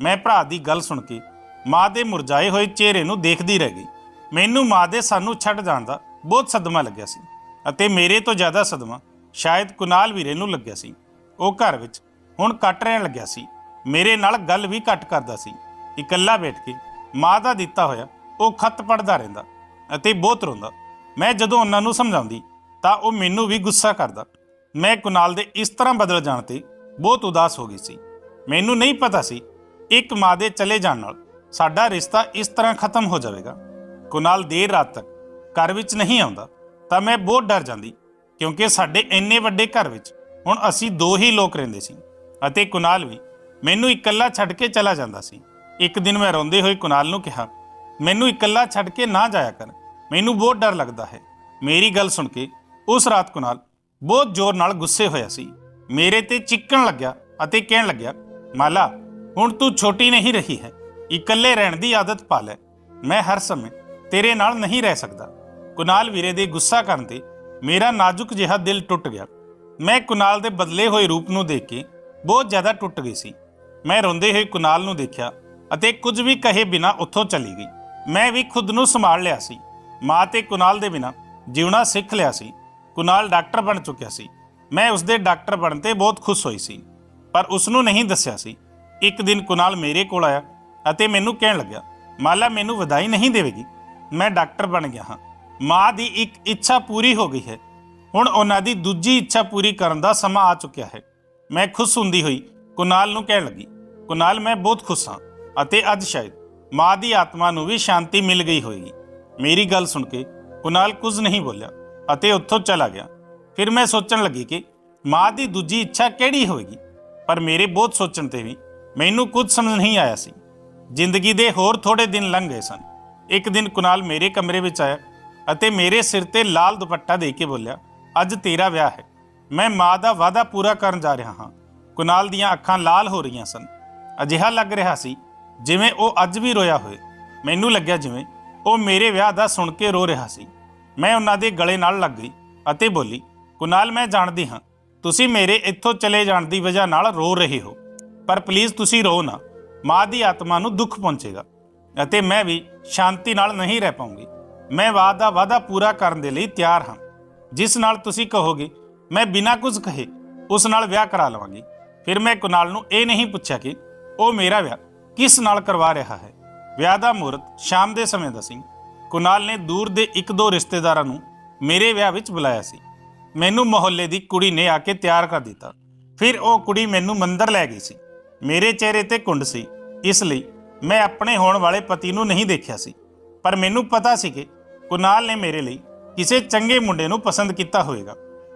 ਮੈਂ ਭਰਾ ਦੀ ਗੱਲ ਸੁਣ ਕੇ ਮਾਂ ਦੇ ਮੁਰਝਾਏ ਹੋਏ ਚਿਹਰੇ ਨੂੰ ਦੇਖਦੀ ਰਹਿ ਗਈ। ਮੈਨੂੰ ਮਾਂ ਦੇ ਸਾਨੂੰ ਛੱਡ ਜਾਣ ਦਾ ਬਹੁਤ ਸਦਮਾ ਲੱਗਿਆ ਸੀ। ਅਤੇ ਮੇਰੇ ਤੋਂ ਜ਼ਿਆਦਾ ਸਦਮਾ ਸ਼ਾਇਦ ਕੁਨਾਲ ਵੀਰੇ ਨੂੰ ਲੱਗਿਆ ਸੀ। ਉਹ ਘਰ ਵਿੱਚ ਹੁਣ ਕੱਟ ਰਹਿਣ ਲੱਗਿਆ ਸੀ। ਮੇਰੇ ਨਾਲ ਗੱਲ ਵੀ ਘੱਟ ਕਰਦਾ ਸੀ। ਇਕੱਲਾ ਬੈਠ ਕੇ ਮਾਂ ਦਾ ਦਿੱਤਾ ਹੋਇਆ ਉਹ ਖੱਤ ਪੜਦਾ ਰਹਿੰਦਾ ਅਤੇ ਬਹੁਤ ਰੋਂਦਾ। ਮੈਂ ਜਦੋਂ ਉਹਨਾਂ ਨੂੰ ਸਮਝਾਉਂਦੀ ਤਾਂ ਉਹ ਮੈਨੂੰ ਵੀ ਗੁੱਸਾ ਕਰਦਾ। ਮੈਂ ਕੁਨਾਲ ਦੇ ਇਸ ਤਰ੍ਹਾਂ ਬਦਲ ਜਾਣ ਤੇ ਬਹੁਤ ਉਦਾਸ ਹੋ ਗਈ ਸੀ। ਮੈਨੂੰ ਨਹੀਂ ਪਤਾ ਸੀ ਇੱਕ ਮਾਂ ਦੇ ਚਲੇ ਜਾਣ ਨਾਲ ਸਾਡਾ ਰਿਸ਼ਤਾ ਇਸ ਤਰ੍ਹਾਂ ਖਤਮ ਹੋ ਜਾਵੇਗਾ। ਕੁਨਾਲ ਦੇਰ ਰਾਤ ਤੱਕ ਘਰ ਵਿੱਚ ਨਹੀਂ ਆਉਂਦਾ। ਤਾਂ ਮੈਂ ਬਹੁਤ ਡਰ ਜਾਂਦੀ, ਕਿਉਂਕਿ ਸਾਡੇ ਇੰਨੇ ਵੱਡੇ ਘਰ ਵਿੱਚ ਹੁਣ ਅਸੀਂ ਦੋ ਹੀ ਲੋਕ ਰਹਿੰਦੇ ਸੀ ਅਤੇ ਕੁਨਾਲ ਵੀ ਮੈਨੂੰ ਇਕੱਲਾ ਛੱਡ ਕੇ ਚਲਾ ਜਾਂਦਾ ਸੀ। ਇੱਕ ਦਿਨ ਮੈਂ ਰੋਂਦੇ ਹੋਏ ਕੁਨਾਲ ਨੂੰ ਕਿਹਾ, ਮੈਨੂੰ ਇਕੱਲਾ ਛੱਡ ਕੇ ਨਾ ਜਾਇਆ ਕਰ, ਮੈਨੂੰ ਬਹੁਤ ਡਰ ਲੱਗਦਾ ਹੈ। ਮੇਰੀ ਗੱਲ ਸੁਣ ਕੇ ਉਸ ਰਾਤ ਕੁਨਾਲ ਬਹੁਤ ਜ਼ੋਰ ਨਾਲ ਗੁੱਸੇ ਹੋਇਆ ਸੀ। ਮੇਰੇ ਤੇ ਚਿੱਕਣ ਲੱਗਿਆ ਅਤੇ ਕਹਿਣ ਲੱਗਿਆ, ਮਾਲਾ, ਹੁਣ ਤੂੰ ਛੋਟੀ ਨਹੀਂ ਰਹੀ ਹੈ, ਇਕੱਲੇ ਰਹਿਣ ਦੀ ਆਦਤ ਪਾ ਲੈ। ਮੈਂ ਹਰ ਸਮੇਂ ਤੇਰੇ ਨਾਲ ਨਹੀਂ ਰਹਿ ਸਕਦਾ। ਕੁਨਾਲ ਵੀਰੇ ਦੇ ਗੁੱਸਾ ਕਰਨ ਤੇ ਮੇਰਾ ਨਾਜ਼ੁਕ ਜਿਹਾ ਦਿਲ ਟੁੱਟ ਗਿਆ। ਮੈਂ ਕੁਨਾਲ ਦੇ ਬਦਲੇ ਹੋਏ ਰੂਪ ਨੂੰ ਦੇਖ ਕੇ ਬਹੁਤ ਜ਼ਿਆਦਾ ਟੁੱਟ ਗਈ ਸੀ। ਮੈਂ ਰੋਂਦੇ ਹੋਏ ਕੁਨਾਲ ਨੂੰ ਦੇਖਿਆ ਅਤੇ ਕੁਝ ਵੀ ਕਹੇ ਬਿਨਾ ਉੱਥੋਂ ਚਲੀ ਗਈ। ਮੈਂ ਵੀ ਖੁਦ ਨੂੰ ਸੰਭਾਲ ਲਿਆ ਸੀ। ਮਾਂ ਤੇ ਕੁਨਾਲ ਦੇ ਬਿਨਾ ਜਿਉਣਾ ਸਿੱਖ ਲਿਆ ਸੀ। ਕੁਨਾਲ ਡਾਕਟਰ ਬਣ ਚੁੱਕਿਆ ਸੀ। ਮੈਂ ਉਸ ਦੇ ਡਾਕਟਰ ਬਣਨ ਤੇ ਬਹੁਤ ਖੁਸ਼ ਹੋਈ ਸੀ। ਪਰ ਉਸ ਨੂੰ ਨਹੀਂ ਦੱਸਿਆ ਸੀ। ਇੱਕ ਦਿਨ ਕੁਨਾਲ ਮੇਰੇ ਕੋਲ ਆਇਆ ਅਤੇ ਮੈਨੂੰ ਕਹਿਣ ਲੱਗਿਆ, ਮਾਲਾ, ਮੈਨੂੰ ਵਧਾਈ ਨਹੀਂ ਦੇਵੇਗੀ। ਮੈਂ ਡਾਕਟਰ ਬਣ ਗਿਆ ਹਾਂ। ਮਾਂ ਦੀ ਇੱਕ ਇੱਛਾ ਪੂਰੀ ਹੋ ਗਈ ਹੈ। ਹੁਣ ਉਹਨਾਂ ਦੀ ਦੂਜੀ ਇੱਛਾ ਪੂਰੀ ਕਰਨ ਦਾ ਸਮਾਂ ਆ ਚੁੱਕਿਆ ਹੈ। ਮੈਂ ਖੁਸ਼ ਹੁੰਦੀ ਹੋਈ ਕੁਨਾਲ ਨੂੰ ਕਹਿਣ ਲੱਗੀ, ਕੁਨਾਲ, ਮੈਂ ਬਹੁਤ ਖੁਸ਼ ਹਾਂ ਅਤੇ ਅੱਜ ਸ਼ਾਇਦ ਮਾਂ ਦੀ ਆਤਮਾ ਨੂੰ ਵੀ ਸ਼ਾਂਤੀ ਮਿਲ ਗਈ ਹੋਵੇਗੀ ਮੇਰੀ ਗੱਲ ਸੁਣ ਕੇ ਕੁਨਾਲ ਕੁਝ ਨਹੀਂ ਬੋਲਿਆ ਅਤੇ ਉੱਥੋਂ ਚਲਾ ਗਿਆ। ਫਿਰ ਮੈਂ ਸੋਚਣ ਲੱਗੀ ਕਿ ਮਾਂ ਦੀ ਦੂਜੀ ਇੱਛਾ ਕਿਹੜੀ ਹੋਵੇਗੀ ਪਰ ਮੇਰੇ ਬਹੁਤ ਸੋਚਣ ਤੇ ਵੀ ਮੈਨੂੰ ਕੁਝ ਸਮਝ ਨਹੀਂ ਆਇਆ ਸੀ। ਜ਼ਿੰਦਗੀ ਦੇ ਹੋਰ ਥੋੜੇ ਦਿਨ ਲੰਘ ਗਏ ਸਨ। ਇੱਕ ਦਿਨ ਕੁਨਾਲ ਮੇਰੇ ਕਮਰੇ ਵਿੱਚ ਆਇਆ ਅਤੇ ਮੇਰੇ ਸਿਰ ਤੇ ਲਾਲ ਦੁਪੱਟਾ ਦੇ ਕੇ ਬੋਲਿਆ, ਅੱਜ ਤੇਰਾ ਵਿਆਹ ਹੈ। ਮੈਂ ਮਾਂ ਦਾ ਵਾਅਦਾ ਪੂਰਾ ਕਰਨ ਜਾ ਰਿਹਾ ਹਾਂ। ਕੁਨਾਲ ਦੀਆਂ ਅੱਖਾਂ ਲਾਲ ਹੋ ਰਹੀਆਂ ਸਨ। ਅਜਿਹਾ ਲੱਗ ਰਿਹਾ ਸੀ ਜਿਵੇਂ ਉਹ ਅੱਜ ਵੀ ਰੋਇਆ ਹੋਵੇ। ਮੈਨੂੰ ਲੱਗਿਆ ਜਿਵੇਂ ਉਹ ਮੇਰੇ ਵਿਆਹ ਦਾ ਸੁਣ ਕੇ ਰੋ ਰਿਹਾ ਸੀ। ਮੈਂ ਉਹਨਾਂ ਦੇ ਗਲੇ ਨਾਲ ਲੱਗ ਗਈ ਅਤੇ ਬੋਲੀ, ਕੁਨਾਲ, ਮੈਂ ਜਾਣਦੀ ਹਾਂ। ਤੁਸੀਂ ਮੇਰੇ ਇੱਥੋਂ ਚਲੇ ਜਾਣ ਦੀ ਵਜ੍ਹਾ ਨਾਲ ਰੋ ਰਹੇ ਹੋ। ਪਰ ਪਲੀਜ਼ ਤੁਸੀਂ ਰੋ ਨਾ। ਮਾਂ ਦੀ ਆਤਮਾ ਨੂੰ ਦੁੱਖ ਪਹੁੰਚੇਗਾ। ਅਤੇ ਮੈਂ ਵੀ ਸ਼ਾਂਤੀ ਨਾਲ ਨਹੀਂ ਰਹਿ ਪਾਉਂਗੀ। ਮੈਂ ਵਾਅਦਾ ਵਾਅਦਾ ਪੂਰਾ ਕਰਨ ਦੇ ਲਈ ਤਿਆਰ ਹਾਂ। ਜਿਸ ਨਾਲ ਤੁਸੀਂ ਕਹੋਗੇ, ਮੈਂ ਬਿਨਾਂ ਕੁਝ ਕਹੇ, ਉਸ ਨਾਲ ਵਿਆਹ ਕਰਾ ਲਵਾਂਗੀ। ਫਿਰ ਮੈਂ ਕੁਨਾਲ ਨੂੰ ਇਹ ਨਹੀਂ ਪੁੱਛਿਆ ਕਿ, ਉਹ ਮੇਰਾ ਵਿਆਹ ਕਿਸ ਨਾਲ ਕਰਵਾ ਰਿਹਾ ਹੈ? ਵਿਆਹ ਦਾ ਮੂਰਤ ਸ਼ਾਮ ਦੇ ਸਮੇਂ ਦਾ ਸੀ। ਕੁਨਾਲ ਨੇ ਦੂਰ ਦੇ ਇੱਕ ਦੋ ਰਿਸ਼ਤੇਦਾਰਾਂ ਨੂੰ ਮੇਰੇ ਵਿਆਹ ਵਿੱਚ ਬੁਲਾਇਆ ਸੀ। ਮੈਨੂੰ ਮੁਹੱਲੇ ਦੀ ਕੁੜੀ ਨੇ ਆ ਕੇ ਤਿਆਰ ਕਰ ਦਿੱਤਾ। ਫਿਰ ਉਹ ਕੁੜੀ ਮੈਨੂੰ ਮੰਦਰ ਲੈ ਗਈ ਸੀ। ਮੇਰੇ ਚਿਹਰੇ ਤੇ ਕੁੰਡ ਸੀ। ਇਸ ਲਈ ਮੈਂ ਆਪਣੇ ਹੋਣ ਵਾਲੇ ਪਤੀ ਨੂੰ ਨਹੀਂ ਦੇਖਿਆ ਸੀ। ਪਰ ਮੈਨੂੰ ਪਤਾ ਸੀ ਕਿ ਕੁਨਾਲ ਨੇ ਮੇਰੇ ਲਈ ਕਿਸੇ ਚੰਗੇ ਮੁੰਡੇ ਨੂੰ ਪਸੰਦ ਕੀਤਾ ਹੋਵੇਗਾ।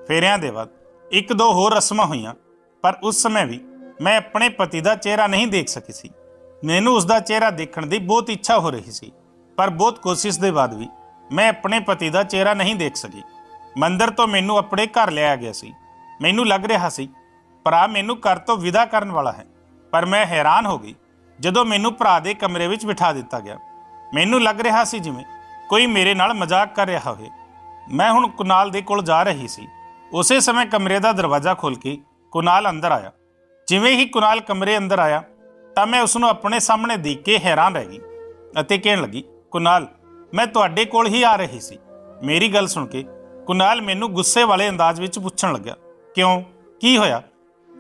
ਫੇਰਿਆਂ ਦੇ ਬਾਅਦ ਇੱਕ ਦੋ ਹੋਰ ਰਸਮਾਂ ਹੋਈਆਂ, ਪਰ ਉਸ ਸਮੇਂ ਵੀ ਮੈਂ ਆਪਣੇ ਪਤੀ ਦਾ ਚਿਹਰਾ ਨਹੀਂ ਦੇਖ ਸਕੀ ਸੀ। ਮੈਨੂੰ ਉਸ ਦਾ ਚਿਹਰਾ ਦੇਖਣ ਦੀ ਬਹੁਤ ਇੱਛਾ ਹੋ ਰਹੀ ਸੀ, ਪਰ ਬਹੁਤ ਕੋਸ਼ਿਸ਼ ਦੇ ਬਾਅਦ ਵੀ ਮੈਂ ਆਪਣੇ ਪਤੀ ਦਾ ਚਿਹਰਾ ਨਹੀਂ ਦੇਖ ਸਕੀ। ਮੰਦਰ ਤੋਂ ਮੈਨੂੰ ਆਪਣੇ ਘਰ ਲਿਆ ਗਿਆ ਸੀ। ਮੈਨੂੰ ਲੱਗ ਰਿਹਾ ਸੀ, ਭਰਾ ਮੈਨੂੰ ਘਰ ਤੋਂ ਵਿਦਾ ਕਰਨ ਵਾਲਾ ਹੈ, ਪਰ ਮੈਂ ਹੈਰਾਨ ਹੋ ਗਈ ਜਦੋਂ ਮੈਨੂੰ ਭਰਾ ਦੇ ਕਮਰੇ ਵਿੱਚ ਬਿਠਾ ਦਿੱਤਾ ਗਿਆ। ਮੈਨੂੰ ਲੱਗ ਰਿਹਾ ਸੀ ਜਿਵੇਂ ਕੋਈ ਮੇਰੇ ਨਾਲ ਮਜ਼ਾਕ ਕਰ ਰਿਹਾ ਹੋਵੇ। ਮੈਂ ਹੁਣ ਕੁਨਾਲ ਦੇ ਕੋਲ ਜਾ ਰਹੀ ਸੀ। ਉਸੇ ਸਮੇਂ ਕਮਰੇ ਦਾ ਦਰਵਾਜ਼ਾ ਖੋਲ ਕੇ ਕੁਨਾਲ ਅੰਦਰ ਆਇਆ। ਜਿਵੇਂ ਹੀ ਕੁਨਾਲ ਕਮਰੇ ਅੰਦਰ ਆਇਆ, ਤਾਂ ਮੈਂ ਉਸ ਨੂੰ ਆਪਣੇ ਸਾਹਮਣੇ ਦੇਖ ਕੇ ਹੈਰਾਨ ਰਹਿ ਗਈ ਅਤੇ ਕਹਿਣ ਲੱਗੀ, ਕੁਨਾਲ, ਮੈਂ ਤੁਹਾਡੇ ਕੋਲ ਹੀ ਆ ਰਹੀ ਸੀ। ਮੇਰੀ ਗੱਲ ਸੁਣ ਕੇ ਕੁਨਾਲ ਮੈਨੂੰ ਗੁੱਸੇ ਵਾਲੇ ਅੰਦਾਜ਼ ਵਿੱਚ ਪੁੱਛਣ ਲੱਗਾ ਕਿਉਂ? ਕੀ ਹੋਇਆ?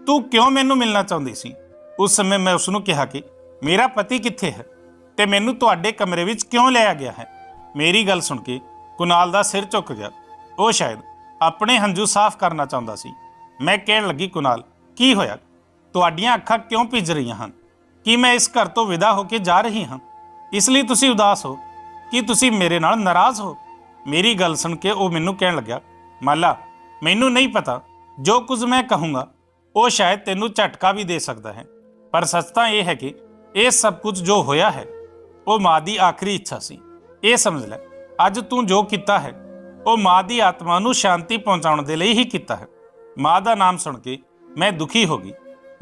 ਤੂੰ ਕਿਉਂ ਮੈਨੂੰ ਮਿਲਣਾ ਚਾਹੁੰਦੀ ਸੀ? ਉਸ ਸਮੇਂ ਮੈਂ ਉਸ ਨੂੰ ਕਿਹਾ ਕਿ, ਮੇਰਾ ਪਤੀ ਕਿੱਥੇ ਹੈ ਤੇ ਮੈਨੂੰ ਤੁਹਾਡੇ ਕਮਰੇ ਵਿੱਚ ਕਿਉਂ ਲਿਆ ਗਿਆ ਹੈ? ਮੇਰੀ ਗੱਲ ਸੁਣ ਕੇ ਕੁਨਾਲ ਦਾ ਸਿਰ ਝੁਕ ਗਿਆ। ਉਹ ਸ਼ਾਇਦ ਆਪਣੇ ਹੰਝੂ ਸਾਫ਼ ਕਰਨਾ ਚਾਹੁੰਦਾ ਸੀ। ਮੈਂ ਕਹਿਣ ਲੱਗੀ, ਕੁਨਾਲ, ਕੀ ਹੋਇਆ? ਤੁਹਾਡੀਆਂ ਅੱਖਾਂ ਕਿਉਂ ਭਿੱਜ ਰਹੀਆਂ ਹਨ? ਕੀ ਮੈਂ ਇਸ ਘਰ ਤੋਂ ਵਿਦਾ ਹੋ ਕੇ ਜਾ ਰਹੀ ਹਾਂ? ਇਸ ਲਈ ਤੁਸੀਂ ਉਦਾਸ ਹੋ? ਕੀ ਤੁਸੀਂ ਮੇਰੇ ਨਾਲ ਨਾਰਾਜ਼ ਹੋ? ਮੇਰੀ ਗੱਲ ਸੁਣ ਕੇ ਉਹ ਮੈਨੂੰ ਕਹਿਣ ਲੱਗਿਆ, ਮਾਲਾ, ਮੈਨੂੰ ਨਹੀਂ ਪਤਾ। ਜੋ ਕੁਝ ਮੈਂ ਕਹੂੰਗਾ, ਉਹ ਸ਼ਾਇਦ ਤੈਨੂੰ ਝਟਕਾ ਵੀ ਦੇ ਸਕਦਾ ਹੈ। ਪਰ ਸੱਚ ਤਾਂ ਇਹ ਹੈ ਕਿ ਇਹ ਸਭ ਕੁਝ ਜੋ ਹੋਇਆ ਹੈ, ਉਹ ਮਾਂ ਦੀ ਆਖਰੀ ਇੱਛਾ ਸੀ। ਇਹ ਸਮਝ ਲੈ, ਅੱਜ ਤੂੰ ਜੋ ਕੀਤਾ ਹੈ, ਉਹ ਮਾਂ ਦੀ ਆਤਮਾ ਨੂੰ ਸ਼ਾਂਤੀ ਪਹੁੰਚਾਉਣ ਦੇ ਲਈ ਹੀ ਕੀਤਾ ਹੈ। ਮਾਂ ਦਾ ਨਾਮ ਸੁਣ ਕੇ ਮੈਂ ਦੁਖੀ ਹੋ ਗਈ।